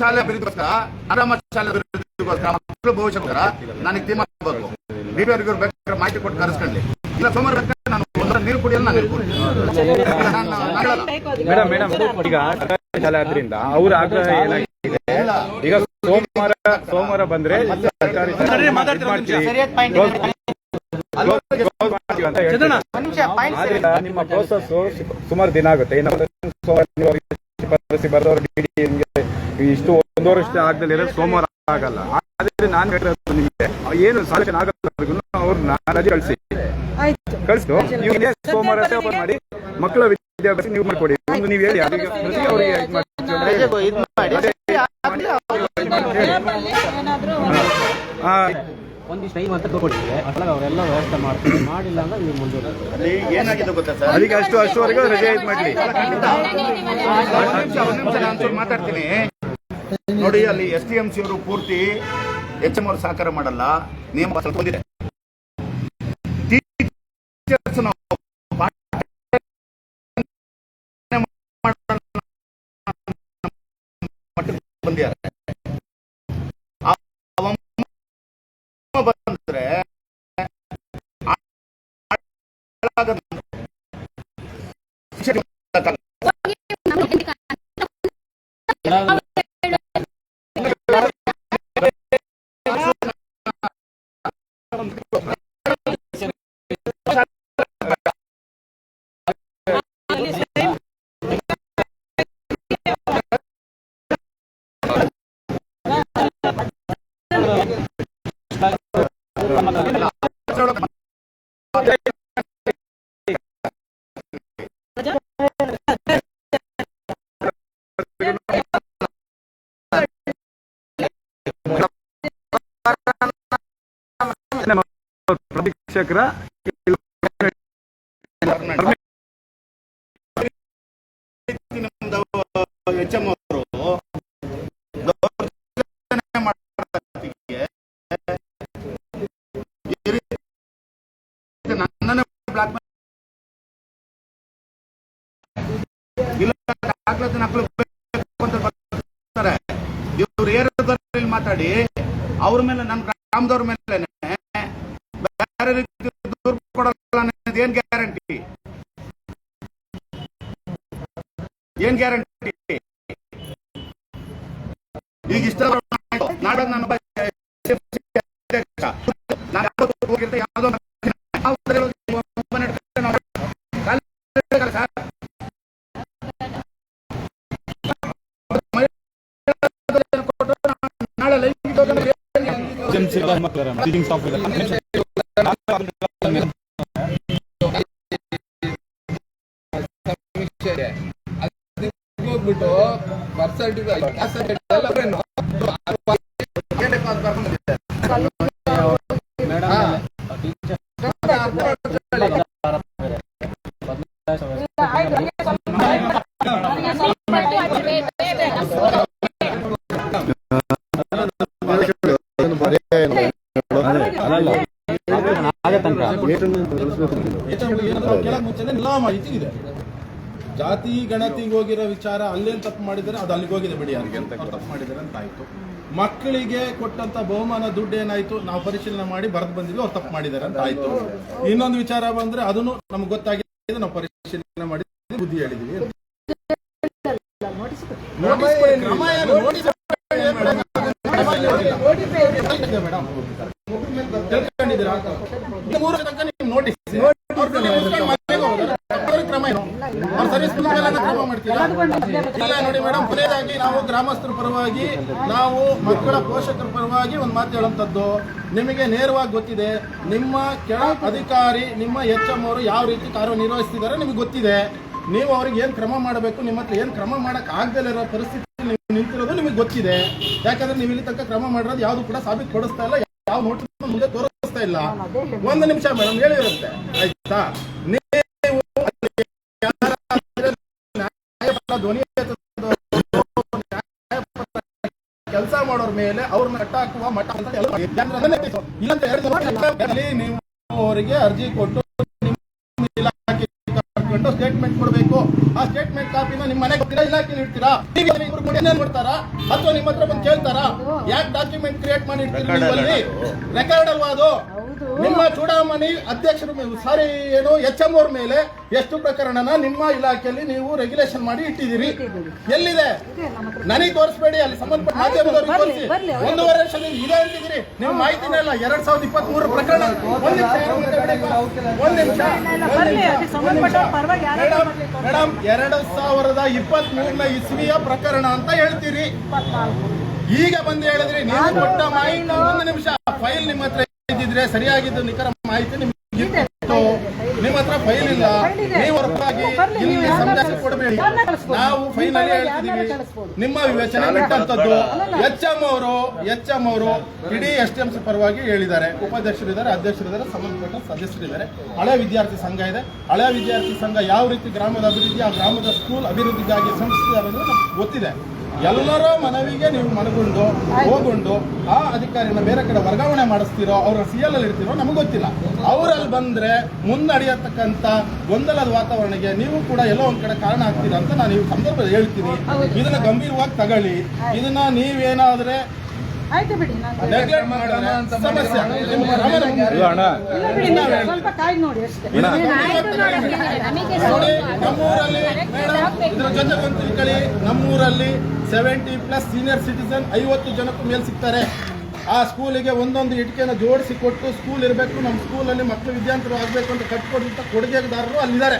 [SPEAKER 2] ಶಾಲೆ ಅಭಿವೃದ್ಧಿಗೋಸ್ಕರ, ಆರಾಮ ಶಾಲೆ ಅಭಿವೃದ್ಧಿಗೋಸ್ಕರ, ಮಕ್ಕಳು ಭವಿಷ್ಯಕ್ಕೋಸ್ಕರ ನನಗೆ ತೀರ್ಮಾನ ಮಾಹಿತಿ ಕೊಟ್ಟು ಕರೆಸ್ಕೊಳ್ಳಿ. ಇಲ್ಲ, ಸೋಮವಾರ
[SPEAKER 5] ಮೇಡಮ್ ಮೇಡಮ್ ಈಗ ಶಾಲೆ ಆದ್ರಿಂದ ಅವ್ರ ಆಗ್ರಹ ಏನಾಗಿದೆ? ಈಗ ಸೋಮವಾರ ಸೋಮವಾರ ಬಂದ್ರೆ ಸರ್ಕಾರಿ. ನಿಮ್ಮ ಪ್ರೋಸೆಸ್ ಸುಮಾರು ದಿನ ಆಗುತ್ತೆ. ಇನ್ನು ಸೋಮವಾರ ನೀವು ಅವ್ರಿಗೆ ಶಿಫಾರಸಿ ಬರೆದವ್ರು ಇಷ್ಟು ಒಂದು ವರ್ಷ ಆಗದಲ್ಲಿ ಸೋಮವಾರ ಆಗಲ್ಲ. ಆದ್ರೆ ನಾನು ಹೇಳಿರೋದು ನಿಮಗೆ ಏನು ಸಾಲ್ಯೂಷನ್ ಆಗಲ್ಲ ಅವ್ರನ್ನ ರಜೆ ಕಳಿಸಿ. ಕಳಿಸ್ತು. ನೀವು ಸೋಮವಾರ ಓಪನ್ ಮಾಡಿ. ಮಕ್ಕಳ ವಿದ್ಯಾಭ್ಯಾಸ ನೀವು ಮಾಡ್ಕೊಡಿ. ಒಂದು ನೀವು ಹೇಳಿ ಅವರಿಗೆ ಇದ್ ಮಾಡ್ತೀವಿ ಅಂದ್ರೆ ಆ,
[SPEAKER 4] ಒಂದಿಷ್ಟು ಟೈಮ್ ಅಂತ ಕೊಟ್ಟಿದೆ ಅಷ್ಟಾಗ ಅವರೆಲ್ಲ ವ್ಯವಸ್ಥೆ ಮಾಡ್ತಾರೆ ಮಾಡಿಲ್ಲ ಅಂದ್ರೆ ನೀವು ಮುಂದುವರಿತಾರೆ
[SPEAKER 2] ಅಲ್ಲಿ ಏನಾಗಿದೆ ಗೊತ್ತಾ ಸರ್
[SPEAKER 5] ಅದಕ್ಕೆ ಅಷ್ಟು ಅಷ್ಟುವರೆಗೂ ರಜೆ ಇದು ಮಾಡ್ಲಿ
[SPEAKER 2] ಮಾತಾಡ್ತೀನಿ. ನೋಡಿ ಅಲ್ಲಿ ಎಸ್ ಟಿ ಎಂ ಸಿ ಅವರು ಪೂರ್ತಿ ಎಚ್ ಎಂ ಅವರು ಸಹಕಾರ ಮಾಡಲ್ಲ. ನಿಯಮ ಸ್ವಲ್ಪ ಬಂದಿದೆ ಟೀಚರ್ಸ್ ನಾವು ಮಟ್ಟಕ್ಕೆ ಬಂದಿದ್ದಾರೆ ಆ- ಅವಮ್ಮ ಬಂದ್ರೆ ಬರ್ತಾರೆ ಇವ್ರು ಏರಿಯಾದಲ್ಲಿ ಮಾತಾಡಿ ಅವ್ರ ಮೇಲೆ ನನ್ನ ಗ್ರಾಮದವ್ರ ಮೇಲೆ ಏನ್ ಗ್ಯಾರಂಟಿ ಈಗ ಇಷ್ಟ ನಾಳೆ ನಾನು ಒಬ್ಬ ಅಧ್ಯಕ್ಷ. ನಾನು ಯಾವತ್ತೂ ಹೋಗಿರ್ತೆ ಯಾವುದೋ ಒಂದು ಯಾವುದ್ರಲ್ಲಿ ಒಬ್ಬನೇ ಇಟ್ಕೊಂಡು ನಾವು ಕಾಲ್ ಹಿಡಿಯಲ್ಲ ಸರ್. ಮಹಿಳೆಯರಿಗೆ ಕೊಟ್ಟು ನಾಳೆ ಲೈಂಗಿಕ ಶೋಷಣೆ
[SPEAKER 7] ಹೋಗ್ಬಿಟ್ಟು ಬರ್ತ್ ಸರ್ಟಿಫಿಕೇಟ್
[SPEAKER 6] ಜಾತಿ ಗಣತಿಗೆ ಹೋಗಿರೋ ವಿಚಾರ ಅಲ್ಲೇನ್ ತಪ್ಪು ಮಾಡಿದರೆ ಅದು ಅಲ್ಲಿಗೆ ಹೋಗಿದೆ ಬಿಡಿ ಅವ್ರಿಗೆ ಅಂತ ತಪ್ಪು ಮಾಡಿದ್ದಾರೆ ಅಂತ ಆಯ್ತು. ಮಕ್ಕಳಿಗೆ ಕೊಟ್ಟಂತ ಬಹುಮಾನ ದುಡ್ಡು ಏನಾಯ್ತು ನಾವು ಪರಿಶೀಲನೆ ಮಾಡಿ ಬರೆದು ಬಂದಿದ್ವಿ ಅವ್ರು ತಪ್ಪು ಮಾಡಿದ್ದಾರೆ ಅಂತ ಆಯ್ತು. ಇನ್ನೊಂದು ವಿಚಾರ ಬಂದ್ರೆ ಅದನ್ನು ನಮ್ಗೆ ಗೊತ್ತಾಗಿದೆ ನಾವು ಪರಿಶೀಲನೆ ಮಾಡಿ ಬುದ್ಧಿ ಹೇಳಿದೀವಿ ಮೇಡಮ್. ತಿಳ್ಕೊಂಡಿದ್ದೀರಾ? ಇನ್ನು ಮೂರು ತನಕ ನೀವು ನೋಟಿಸ್ ಅವ್ರ ಮೇಲೆ ಮುಚ್ಕೊಂಡು ಮನೆಗೆ ಹೋಗೋದು. ಅವ್ರಿಗೆ ಕ್ರಮ ಏನು? ಅವ್ರ ಸರ್ವಿಸ್ ಮೇಲೆ ಕ್ರಮ ಮಾಡ್ತೀವಿ ಮಾಡ್ತೀರಾ
[SPEAKER 1] ಎಲ್ಲದಕ್ಕೂ
[SPEAKER 6] ಇಲ್ಲ ನೋಡಿ ಮೇಡಮ್ ಕೊನೆಯದಾಗಿ ನಾವು ಗ್ರಾಮಸ್ಥರ ಪರವಾಗಿ, ನಾವು ಮಕ್ಕಳ ಪೋಷಕರ ಪರವಾಗಿ ಒಂದು ಮಾತು ಹೇಳುವಂಥದ್ದು. ನಿಮಗೆ ನೇರವಾಗಿ ಗೊತ್ತಿದೆ, ನಿಮ್ಮ ಕೆಳ ಅಧಿಕಾರಿ, ನಿಮ್ಮ ಎಚ್ ಎಂ ಅವರು ಯಾವ ರೀತಿ ಕಾರ್ಯನಿರ್ವಹಿಸ್ತಿದ್ದಾರೆ ನಿಮಗೆ ಗೊತ್ತಿದೆ. ನೀವು ಅವ್ರಿಗೆ ಏನು ಕ್ರಮ ಮಾಡಬೇಕು, ನಿಮ್ಮ ಹತ್ರ ಏನು ಕ್ರಮ ಮಾಡಕ್ ಆಗದೇ ಇರೋ ಪರಿಸ್ಥಿತಿ ನೀವು ನಿಂತಿರೋದು ನಿಮಗೆ ಗೊತ್ತಿದೆ. ಯಾಕಂದ್ರೆ ನೀವು ಇಲ್ಲಿ ತನಕ ಕ್ರಮ ಮಾಡಿರೋದು ಯಾವುದು ಕೂಡ ಸಾಬೀತು ಕೊಡಿಸ್ತಾ ಇಲ್ಲ, ಯಾವ ನೋಟಿಸ್ ಮುಂದೆ ತೋರಿಸ್ತಾ ಇಲ್ಲ. ಒಂದು ನಿಮಿಷ ಮೇಡಮ್ ಹೇಳಿರುತ್ತೆ. ಆಯ್ತಾ? ಮೇಲೆ ಅವ್ರನ್ನ ಕಟ್ಟಾಕುವ ಮಠ ಅಂತ ನೀವು ಅವರಿಗೆ ಅರ್ಜಿ ಕೊಟ್ಟು ನಿಮ್ಮ ಇಲಾಖೆ ಸ್ಟೇಟ್ಮೆಂಟ್ ಕೊಡಬೇಕು. ಆ ಸ್ಟೇಟ್ಮೆಂಟ್ ಕಾಪಿನ ನಿಮ್ಮ ಮನೆಗೆ ಹೋಗ್ತೀರಾ ಇಲಾಖೆ ಇಡ್ತೀರಾ? ಏನೇನ್ ಮಾಡ್ತಾರಾ ಅಥವಾ ನಿಮ್ಮ ಹತ್ರ ಬಂದು ಕೇಳ್ತಾರಾ? ಯಾಕೆ ಡಾಕ್ಯುಮೆಂಟ್ ಕ್ರಿಯೇಟ್ ಮಾಡಿ ಇಡ್ತೀರಿ ರೆಕಾರ್ಡ್ ಅಲ್ವಾ ಅದು? ನಿಮ್ಮ ಚೂಡಾಮಣಿ ಅಧ್ಯಕ್ಷರ ಮೇಲೆ ಸಾರಿ ಏನು ಎಚ್ ಎಂ ಅವ್ರ ಮೇಲೆ ಎಷ್ಟು ಪ್ರಕರಣನ ನಿಮ್ಮ ಇಲಾಖೆಯಲ್ಲಿ ನೀವು ರೆಗ್ಯುಲೇಷನ್ ಮಾಡಿ ಇಟ್ಟಿದ್ದೀರಿ ಎಲ್ಲಿದೆ ನನಗೆ ತೋರಿಸ್ಬೇಡಿ ಅಲ್ಲಿ ಸಂಬಂಧಪಟ್ಟ ಮಾಧ್ಯಮದವ್ರಿಗೆ ತೋರಿಸಿ ಒಂದೂವರೆ ವರ್ಷದಿಂದ ಇದೆ ಅಂತಿದ್ದೀರಿ ನಿಮ್ಮ ಮಾಹಿತಿನೇ ಇಲ್ಲ ಎರಡ್ ಸಾವಿರದ ಇಪ್ಪತ್ತ್ ಮೂರು ಪ್ರಕರಣ ಒಂದ್ ನಿಮಿಷ ಮೇಡಮ್ ಎರಡು ಸಾವಿರದ ಇಪ್ಪತ್ತ್ ಮೂರನ ಇಸ್ವಿಯ ಪ್ರಕರಣ ಅಂತ ಹೇಳ್ತೀರಿ ಈಗ ಬಂದು ಹೇಳಿದ್ರಿ ನೀವು ಕೊಟ್ಟ ಮಾಹಿತಿ ಒಂದು ನಿಮಿಷ ಫೈಲ್ ನಿಮ್ಮ ಹತ್ರ ಇದ್ದಿದ್ರೆ ಸರಿಯಾಗಿದ್ದು ನಿಖರ ಮಾಹಿತಿ ನಿಮ್ಗೆ. ನಿಮ್ಮ ಹತ್ರ ಫೈಲ್ ಇಲ್ಲ. ನೀವು ಹೊರತಾಗಿ ಇಲ್ಲಿ ಸಂದೇಶ ಕೊಡಬೇಡಿ. ನಾವು ಫೈನಲ್ ಹೇಳ್ತಿದೀವಿ ನಿಮ್ಮ ವಿವೇಚನೆ ಬಿಟ್ಟಂತದ್ದು. ಎಚ್ ಎಂ ಅವರು ಎಚ್ ಎಂ ಅವರು ಇಡೀ ಎಸ್ ಟಿ ಎಂ ಸಿ ಪರವಾಗಿ ಹೇಳಿದ್ದಾರೆ. ಉಪಾಧ್ಯಕ್ಷರಿದ್ದಾರೆ ಅಧ್ಯಕ್ಷರಿದ್ದಾರೆ ಸಂಬಂಧಪಟ್ಟ ಸದಸ್ಯರಿದ್ದಾರೆ ಹಳೆ ವಿದ್ಯಾರ್ಥಿ ಸಂಘ ಇದೆ. ಹಳೆ ವಿದ್ಯಾರ್ಥಿ ಸಂಘ ಯಾವ ರೀತಿ ಗ್ರಾಮದ ಅಭಿವೃದ್ಧಿ ಆ ಗ್ರಾಮದ ಸ್ಕೂಲ್ ಅಭಿವೃದ್ಧಿಗಾಗಿ ಸಂಸ್ಥೆ ಅನ್ನೋದು ನಮ್ಗೆ ಗೊತ್ತಿದೆ. ಎಲ್ಲರ ಮನವಿಗೆ ನೀವು ಮನಗೊಂಡು ಹೋಗೊಂಡು ಆ ಅಧಿಕಾರಿನ ಬೇರೆ ಕಡೆ ವರ್ಗಾವಣೆ ಮಾಡಿಸ್ತಿರೋ ಅವರ ಸಿ ಎಲ್ ಅಲ್ಲಿ ಇರ್ತೀರೋ ನಮಗೆ ಗೊತ್ತಿಲ್ಲ. ಅವರಲ್ಲಿ ಬಂದ್ರೆ ಮುನ್ನಡೆಯತಕ್ಕಂತ ಗೊಂದಲದ ವಾತಾವರಣಕ್ಕೆ ನೀವು ಕೂಡ ಎಲ್ಲೋ ಒಂದ್ ಕಡೆ ಕಾರಣ ಆಗ್ತೀರಾ ಅಂತ ನಾನು ಈ ಸಂದರ್ಭದಲ್ಲಿ ಹೇಳ್ತೀನಿ. ಇದನ್ನ ಗಂಭೀರವಾಗಿ ತಗೊಳ್ಳಿ. ಇದನ್ನ ನೀವೇನಾದ್ರೆ
[SPEAKER 1] ಆಯ್ತು ಬಿಡಿ ನಾನು
[SPEAKER 5] ಇಲ್ಲ
[SPEAKER 1] ಬಿಡಿ ನೀವು ಸ್ವಲ್ಪ ನೋಡಿ ಅಷ್ಟೇ.
[SPEAKER 6] ನೋಡಿ ನಮ್ಮೂರಲ್ಲಿ
[SPEAKER 9] correct
[SPEAKER 6] ಮೇಡಮ್
[SPEAKER 9] ಆಗ್ಬೇಕು.
[SPEAKER 6] ಇದ್ರ ಜೊತೆ ಬಂದು ತಿಳ್ಕೊಳ್ಳಿ. ನಮ್ಮೂರಲ್ಲಿ ಸೆವೆಂಟಿ ಪ್ಲಸ್ ಸೀನಿಯರ್ ಸಿಟಿಸನ್ ಐವತ್ತು ಜನಕ್ಕೂ ಮೇಲ್ ಸಿಗ್ತಾರೆ. ಆ ಸ್ಕೂಲಿಗೆ ಒಂದೊಂದು ಇಟಿಕೆನ ಜೋಡಿಸಿ ಕೊಟ್ಟು ಸ್ಕೂಲ್ ಇರಬೇಕು ನಮ್ಮ ಸ್ಕೂಲಲ್ಲಿ ಮಕ್ಕಳು ವಿದ್ಯಾರ್ಥಿಗಳು ಆಗಬೇಕು ಅಂತ ಕಟ್ಕೊಡುವಂಥ ಕೊಡುಗೆದಾರರು ಅಲ್ಲಿದ್ದಾರೆ.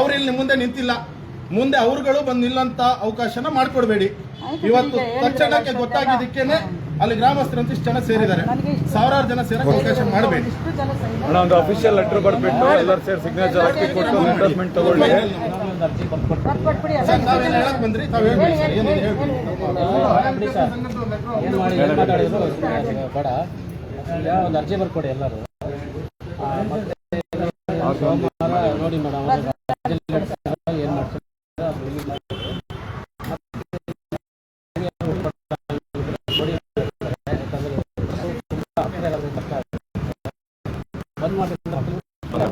[SPEAKER 6] ಅವ್ರು ಇಲ್ಲಿ ಮುಂದೆ ನಿಂತಿಲ್ಲ. ಮುಂದೆ ಅವ್ರುಗಳು ಬಂದು ನಿಲ್ಲಂತ ಅವಕಾಶನ ಮಾಡ್ಕೊಡ್ಬೇಡಿ. ಇವತ್ತು ತಕ್ಷಣಕ್ಕೆ ಗೊತ್ತಾಗಿದ್ದಕ್ಕೇನೆ ಅಲ್ಲಿ. ಗ್ರಾಮಸ್ಥರಂತ ಇಷ್ಟು ಜನ ಸೇರಿದ್ದಾರೆ. ಸಾವಿರಾರು ಜನ ಸೇರಕ್ಕೆ ಅವಕಾಶ ಮಾಡಬೇಡಿ.
[SPEAKER 5] ಒಂದು ಅಫಿಷಿಯಲ್ ಲೆಟರ್ ಬರ್ಬಿಟ್ಟು ಎಲ್ಲರೂ ಸೇರಿ ಸಿಗ್ನೇಚರ್ ಹಾಕಿ ಕೊಟ್ಟು ಎಂಡೋರ್ಸ್ಮೆಂಟ್ ತಗೊಳ್ಳಿ.
[SPEAKER 6] ಸರ್ ತಾವೇನು ಹೇಳಕ್ ಬಂದ್ರಿ? ತಾವ್ ಹೇಳ್ಬಿಡಿ ಸರ್. ಏನೇನು ಹೇಳ್ಬಿಡಿ?
[SPEAKER 4] ಬೇಡ. ಒಂದು ಅರ್ಜಿ ಬರ್ಕೊಡಿ ಎಲ್ಲರೂ. ಸೋಮವಾರ ನೋಡಿ ಮೇಡಮ್ ಏನ್ ಮಾಡ್ತಾರೆ ಅದು release ಮಾಡಿ. ಬಂದ್ ಮಾಡಿ
[SPEAKER 2] ಮೇಡಮ್ ಒಂದು ನಿಮಿಷ. ನನಗೂ ನನ್ನ ಮಗು ಸ್ವಲ್ಪ ಗೊತ್ತಿತ್ತು ಎರಡು ಮಗು ಗೊತ್ತಿದೆ ಸ್ವಲ್ಪ ಇದೆ. ಮತ್ತೆ ನಾನೇ ತರಬೇತಿಗೆ ಬಂದಿದ್ದೀನಿ. ನಾನು ಕೆಳಗೆ ಬಂದಿದ್ದೀನಿ. ಇದಕ್ಕೆಲ್ಲ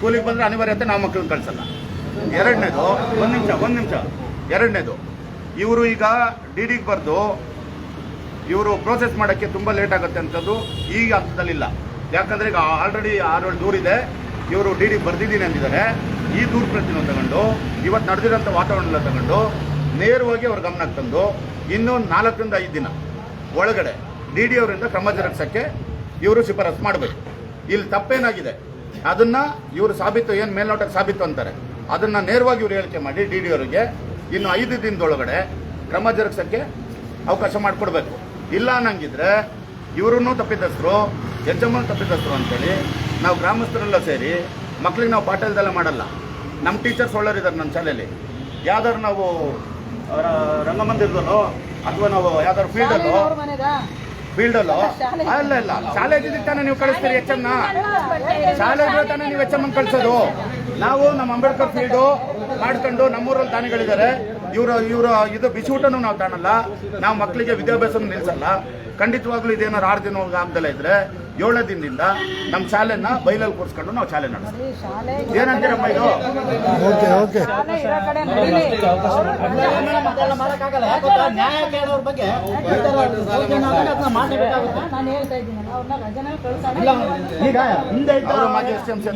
[SPEAKER 2] ಸ್ಕೂಲಿಗೆ ಬಂದರೆ ಅನಿವಾರ್ಯತೆ ನಾವು ಮಕ್ಕಳನ್ನ ಕಳಿಸಲ್ಲ. ಎರಡನೇದು, ಒಂದು ನಿಮಿಷ ಒಂದು ನಿಮಿಷ. ಎರಡನೇದು, ಇವರು ಈಗ ಡಿ ಡಿಗೆ ಬರೆದು ಇವರು ಪ್ರೋಸೆಸ್ ಮಾಡೋಕ್ಕೆ ತುಂಬ ಲೇಟ್ ಆಗುತ್ತೆ ಅಂತದ್ದು ಈಗ ಹಂತದಲ್ಲಿಲ್ಲ. ಯಾಕಂದರೆ ಈಗ ಆಲ್ರೆಡಿ ಆರೇಳು ದೂರಿದೆ ಇವರು ಡಿ ಡಿ ಬರೆದಿದ್ದೀನಿ ಅಂದಿದ್ದಾರೆ. ಈ ದೂರು ಪ್ರತಿನ ತಗೊಂಡು ಇವತ್ತು ನಡೆದಿರೋಂಥ ವಾತಾವರಣ ತಗೊಂಡು ನೇರವಾಗಿ ಅವ್ರ ಗಮನಕ್ಕೆ ತಂದು ಇನ್ನೂ ನಾಲ್ಕರಿಂದ ಐದು ದಿನ ಒಳಗಡೆ ಡಿ ಡಿ ಅವರಿಂದ ಕ್ರಮ ಜರುಗಿಸೋಕ್ಕೆ ಇವರು ಶಿಫಾರಸು ಮಾಡಬೇಕು. ಇಲ್ಲಿ ತಪ್ಪೇನಾಗಿದೆ? ಅದನ್ನ ಇವರು ಸಾಬೀತು ಏನು ಮೇಲ್ನೋಟಕ್ಕೆ ಸಾಬೀತು ಅಂತಾರೆ. ಅದನ್ನ ನೇರವಾಗಿ ಇವರು ಹೇಳಿಕೆ ಮಾಡಿ ಡಿ ಡಿ ಅವರಿಗೆ. ಇನ್ನು ಐದು ದಿನದೊಳಗಡೆ ಕ್ರಮ ಜರುಗಿಸೋಕ್ಕೆ ಅವಕಾಶ ಮಾಡಿಕೊಡ್ಬೇಕು. ಇಲ್ಲ ಅನ್ನಂಗಿದ್ರೆ ಇವ್ರೂ ತಪ್ಪಿತಸ್ಥರು ಎಚ್ ಎಂ ತಪ್ಪಿತಸ್ಥರು ಅಂತೇಳಿ ನಾವು ಗ್ರಾಮಸ್ಥರೆಲ್ಲ ಸೇರಿ ಮಕ್ಳಿಗೆ ನಾವು ಪಾಠ ಇಲ್ದೆಲ್ಲ ಮಾಡಲ್ಲ. ನಮ್ಮ ಟೀಚರ್ಸ್ ಒಳ್ಳೇರಿದ್ದಾರೆ ನಮ್ಮ ಶಾಲೆಯಲ್ಲಿ. ಯಾವ್ದಾದ್ರು ನಾವು ರಂಗಮಂದಿರದಲ್ಲೋ ಅಥವಾ ನಾವು ಯಾವ್ದಾದ್ರು ಫೀಲ್ಡಲ್ಲೋ
[SPEAKER 1] ಅವ್ರ
[SPEAKER 2] ಅಲ್ಲ? ಅಲ್ಲ ಇಲ್ಲ ಶಾಲೆ ಇದ್ದಿದ್ದಕ್ಕೆ ತಾನೇ ನೀವು ಕಳಿಸ್ತೀರಿ ಎಚ್ ನಾ? ಶಾಲೆ ಇದ್ರೆ ತಾನೇ ನೀವು ಎಚ್ ಎಂ ಕಳ್ಸೋದು? ನಾವು ನಮ್ಮ ಅಂಬೇಡ್ಕರ್ ಫೀಲ್ಡು ಮಾಡ್ಕೊಂಡು ನಮ್ಮೂರಲ್ಲಿ ದಾನಿಗಳಿದ್ದಾರೆ. ಇವರು ಇವರ ಇದು ಬಿಸಿ ಊಟನೂ ನಾವು ತಾಣಲ್ಲ ನಾವು ಮಕ್ಕಳಿಗೆ ವಿದ್ಯಾಭ್ಯಾಸ ನಿಲ್ಸಲ್ಲ ಖಂಡಿತವಾಗ್ಲೂ ಇದೇನಾರು ಆರು ದಿನ ಆಗ್ದಲ್ಲ ಇದ್ರೆ ಏಳನೇ ದಿನದಿಂದ ನಮ್ಮ ಶಾಲೆನ ಬೈಲಲ್ಲಿ ಕೂರಿಸ್ಕೊಂಡು ನಾವು ಶಾಲೆ ನಡೆಸ್ತೀವಿ ಏನಂತೀರಮ್ಮ ಇದು
[SPEAKER 3] ಓಕೆ ಓಕೆ
[SPEAKER 1] ಶಾಲೆ ಇರೋ ಕಡೆ ನಡೀಲಿ. ನಾನು ಹೇಳ್ತಾ ಇದ್ದೀನಿ ಅವ್ರನ್ನ ರಜನೆ ಕಳ್ಸೋಣ
[SPEAKER 8] ಈಗ ಹಿಂದೆ
[SPEAKER 2] ಮಾಜಿ ಎಸ್ ಎಂ ಸಿ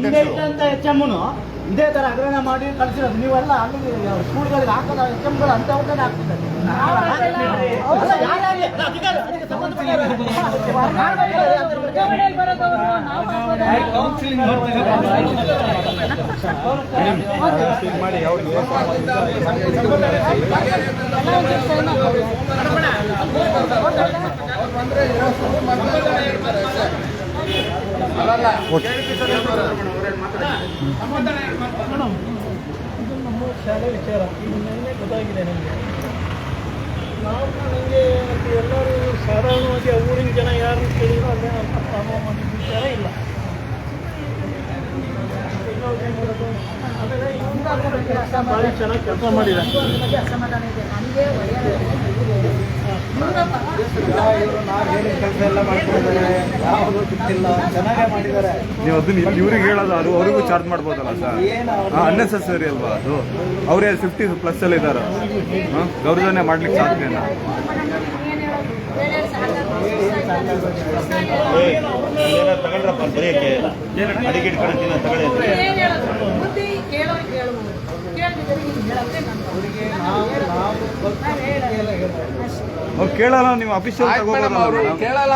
[SPEAKER 8] ಇದೇ ಥರ ಅಗ್ರಹಣ ಮಾಡಿ ಕಳಿಸಿರೋದು. ನೀವೆಲ್ಲ ಅಲ್ಲಿ ಸ್ಕೂಲ್ಗಳಿಗೆ ಹಾಕೋದ ಅಂತ ಅವ್ರನ್ನೇ ಹಾಕ್ತಿದ್ದಾರೆ. ಅಲ್ಲ, ಯಾರ್ಯಾರು?
[SPEAKER 1] ಇದು
[SPEAKER 8] ನಮ್ಮ ಶಾಲೆ ವಿಚಾರ ಇದು ಗೊತ್ತಾಗಿದೆ ನನಗೆ ನಾವು ನನಗೆ ಎಲ್ಲರೂ ಸಾಧಾರಣವಾಗಿ ಊರಿನ ಜನ ಯಾರು ಕೇಳಿದ್ರು ಅಂತ ಪ್ರಾಬ್ಲಮ್ ವಿಚಾರ ಇಲ್ಲ ಭಾಳ ಚೆನ್ನಾಗಿ ಕೆಲಸ ಮಾಡಿದ್ದಾರೆ
[SPEAKER 1] ಬಗ್ಗೆ ಅಸಮಾಧಾನ ಇದೆ ನನಗೆ
[SPEAKER 5] ನೀವು ಅದನ್ನ ಇವ್ರಿಗೆ ಹೇಳೋದು ಅದು ಅವ್ರಿಗೂ ಚಾರ್ಜ್ ಮಾಡ್ಬೋದಲ್ಲ ಸರ್? ಅನ್ನೆಸೆಸರಿ ಅಲ್ವಾ ಅದು? ಅವರೇ ಫಿಫ್ಟಿ ಪ್ಲಸ್ ಅಲ್ಲಿ ಇದ್ದಾರೆ. ಗೌರವನೇ ಮಾಡ್ಲಿಕ್ಕೆ ಸಾಧ್ಯ
[SPEAKER 2] ಬರೆಯಕ್ಕೆ ಅಡಿಗೆ ಇಟ್ಕೊಂಡು ತಗೊಳ್ಳಿ
[SPEAKER 5] ಅವ್ರು ಕೇಳಲ್ಲ ನೀವು ಅಫಿಷಿಯಲ್
[SPEAKER 7] ಕೇಳಲ್ಲ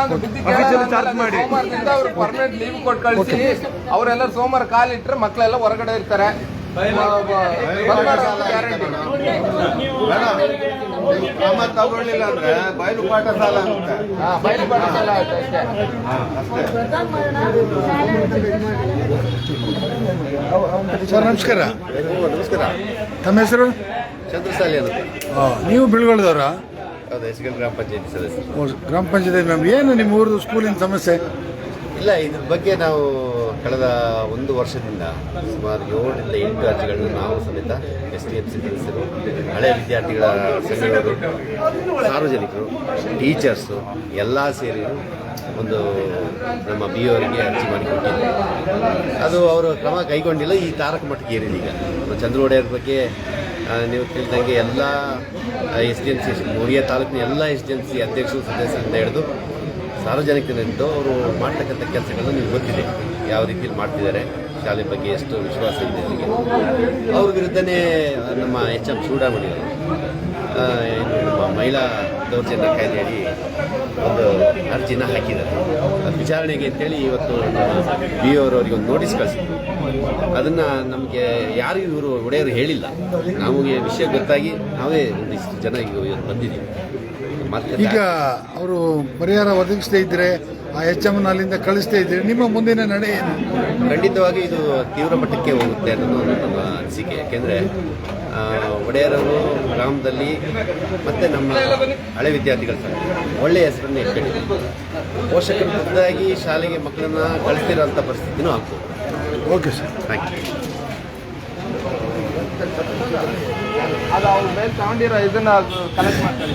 [SPEAKER 5] charge ಮಾಡಿ.
[SPEAKER 7] ಸೋಮವಾರದಿಂದ ಅವ್ರು ಪರ್ಮನೆಂಟ್ ಲೀವ್ ಕೊಟ್ಟು ಕಳಿಸಿ. ಅವರೆಲ್ಲ ಸೋಮವಾರ ಕಾಲಿಟ್ರೆ ಮಕ್ಕಳೆಲ್ಲ ಹೊರಗಡೆ ಇರ್ತಾರೆ.
[SPEAKER 10] ಕ್ರಮ ತಗೊಳ್ಳಿಲ್ಲ ಅಂದ್ರೆ ಬಯಲು ಪಾಠ ಸಾಲ ಅಂತ
[SPEAKER 7] ಬಯಲು ಪಡಿಸಲ್ಲ ಅಷ್ಟೇ
[SPEAKER 3] ಸರ್ ನಮಸ್ಕಾರ.
[SPEAKER 10] ನಮಸ್ಕಾರ
[SPEAKER 3] ತಮ್ಮ ಹೆಸರು?
[SPEAKER 10] ಚಂದ್ರಸಾಲಿ
[SPEAKER 3] ಅದು ನೀವು ಬೀಳ್ಗೊಳ್ದವ್ರ?
[SPEAKER 10] ಗ್ರಾಮ ಪಂಚಾಯತಿ ಸದಸ್ಯ
[SPEAKER 3] ಗ್ರಾಮ ಪಂಚಾಯತಿ ಮೆಂಬರ್ ಏನು ನಿಮ್ಮ ಊರದು ಸ್ಕೂಲಿನ ಸಮಸ್ಯೆ?
[SPEAKER 10] ಇಲ್ಲ ಇದ್ರ ಬಗ್ಗೆ ನಾವು ಕಳೆದ ಒಂದು ವರ್ಷದಿಂದ ಸುಮಾರು ಏಳರಿಂದ ಎಂಟು ಅರ್ಜಿಗಳನ್ನು ನಾವು ಸಮೇತ ಎಸ್ ಟಿ ಎಫ್ ಸಿ ಸದಸ್ಯರು ಹಳೆಯ ವಿದ್ಯಾರ್ಥಿಗಳ ಸಂಘಗಳು ಸಾರ್ವಜನಿಕರು, ಟೀಚರ್ಸು ಎಲ್ಲ ಸೇರಿ ಒಂದು ನಮ್ಮ ಬಿ ಅವರಿಗೆ ಅರ್ಜಿ ಮಾಡಿಕೊಟ್ಟಿದ್ದೆ ಅದು ಅವರು ಕ್ರಮ ಕೈಗೊಂಡಿಲ್ಲ, ಈ ತಾರಕ ಮಟ್ಟಕ್ಕೆ ಏರಿದೆ ಈಗ. ಚಂದ್ರ ಒಡೆಯರ್ ಬಗ್ಗೆ ನೀವು ತಿಳಿದಂಗೆ ಎಲ್ಲ ಎಸ್ ಡಿ ಎಂ ಸಿ ಮುರಿಯ ತಾಲೂಕಿನ ಎಲ್ಲ ಎಸ್ ಡಿ ಎಂ ಸಿ ಅಧ್ಯಕ್ಷರು ಸದಸ್ಯರಿಂದ ಹಿಡಿದು ಸಾರ್ವಜನಿಕರಿದ್ದು ಅವರು ಮಾಡ್ತಕ್ಕಂಥ ಕೆಲಸಗಳನ್ನು ನೀವು ಗೊತ್ತಿದೆ. ಯಾವ ರೀತಿಯಲ್ಲಿ ಮಾಡ್ತಿದ್ದಾರೆ, ಶಾಲೆ ಬಗ್ಗೆ ಎಷ್ಟು ವಿಶ್ವಾಸ ಇದೆ ಅವರಿಗೆ. ಅವ್ರ ವಿರುದ್ಧನೇ ನಮ್ಮ ಎಚ್ ಎಂ ಚೂಡಾಮಣಿ ಅವರು ನಮ್ಮ ಮಹಿಳಾ ದೌರ್ಜನ್ಯ ಕಾಯ್ದೆಯಡಿ ಒಂದು ಅರ್ಜಿನ ಹಾಕಿದ್ದಾರೆ. ಅದು ವಿಚಾರಣೆಗೆ ಅಂತೇಳಿ ಇವತ್ತು ಬಿ ಅವರವರಿಗೆ ಒಂದು ನೋಟಿಸ್ ಕಳಿಸಿದ್ರು. ಅದನ್ನು ನಮಗೆ ಯಾರಿಗೂ ಇವರು ಒಡೆಯರು ಹೇಳಿಲ್ಲ. ನಮಗೆ ವಿಷಯ ಗೊತ್ತಾಗಿ ನಾವೇ ಒಂದಿಷ್ಟು ಜನ ಇವತ್ತು ಬಂದಿದ್ದೀವಿ. ಮತ್ತೆ
[SPEAKER 3] ಈಗ ಅವರು ಪರಿಹಾರ ಒದಗಿಸ್ತಾ ಇದ್ರೆ ಆ ಎಚ್ ಎಂ ಅಲ್ಲಿಂದ ಕಳಿಸ್ತಾ ಇದ್ರೆ ನಿಮ್ಮ ಮುಂದಿನ ನಡೆ ಏನು?
[SPEAKER 10] ಖಂಡಿತವಾಗಿ ಇದು ತೀವ್ರ ಮಟ್ಟಕ್ಕೆ ಹೋಗುತ್ತೆ ಅನ್ನೋದು ನಮ್ಮ ಅನಿಸಿಕೆ. ಯಾಕೆಂದರೆ ಒಡೆಯರವರು ಗ್ರಾಮದಲ್ಲಿ ಮತ್ತೆ ನಮ್ಮ ಹಳೆ ವಿದ್ಯಾರ್ಥಿಗಳ ಸಂಘ ಒಳ್ಳೆಯ ಹೆಸರನ್ನು ಇಟ್ಕೊಂಡಿದ್ದಾರೆ. ಪೋಷಕರು ಖುದ್ದಾಗಿ ಶಾಲೆಗೆ ಮಕ್ಕಳನ್ನ ಕಳಿಸ್ತಿರೋಂಥ ಪರಿಸ್ಥಿತಿನೂ ಆಗ್ತದೆ
[SPEAKER 3] ಓಕೆ ಸರ್.
[SPEAKER 10] Thank you.
[SPEAKER 7] ಅದು ಅವ್ರ ಮೇಲೆ ತಗೊಂಡಿರೋ ಇದನ್ನ ಕಲೆಕ್ಟ್ ಮಾಡ್ತಾರೆ.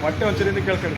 [SPEAKER 5] ಹೊಟ್ಟೆ ಒಂಚೂರಿಂದ ಕೇಳ್ಕೊಂಡು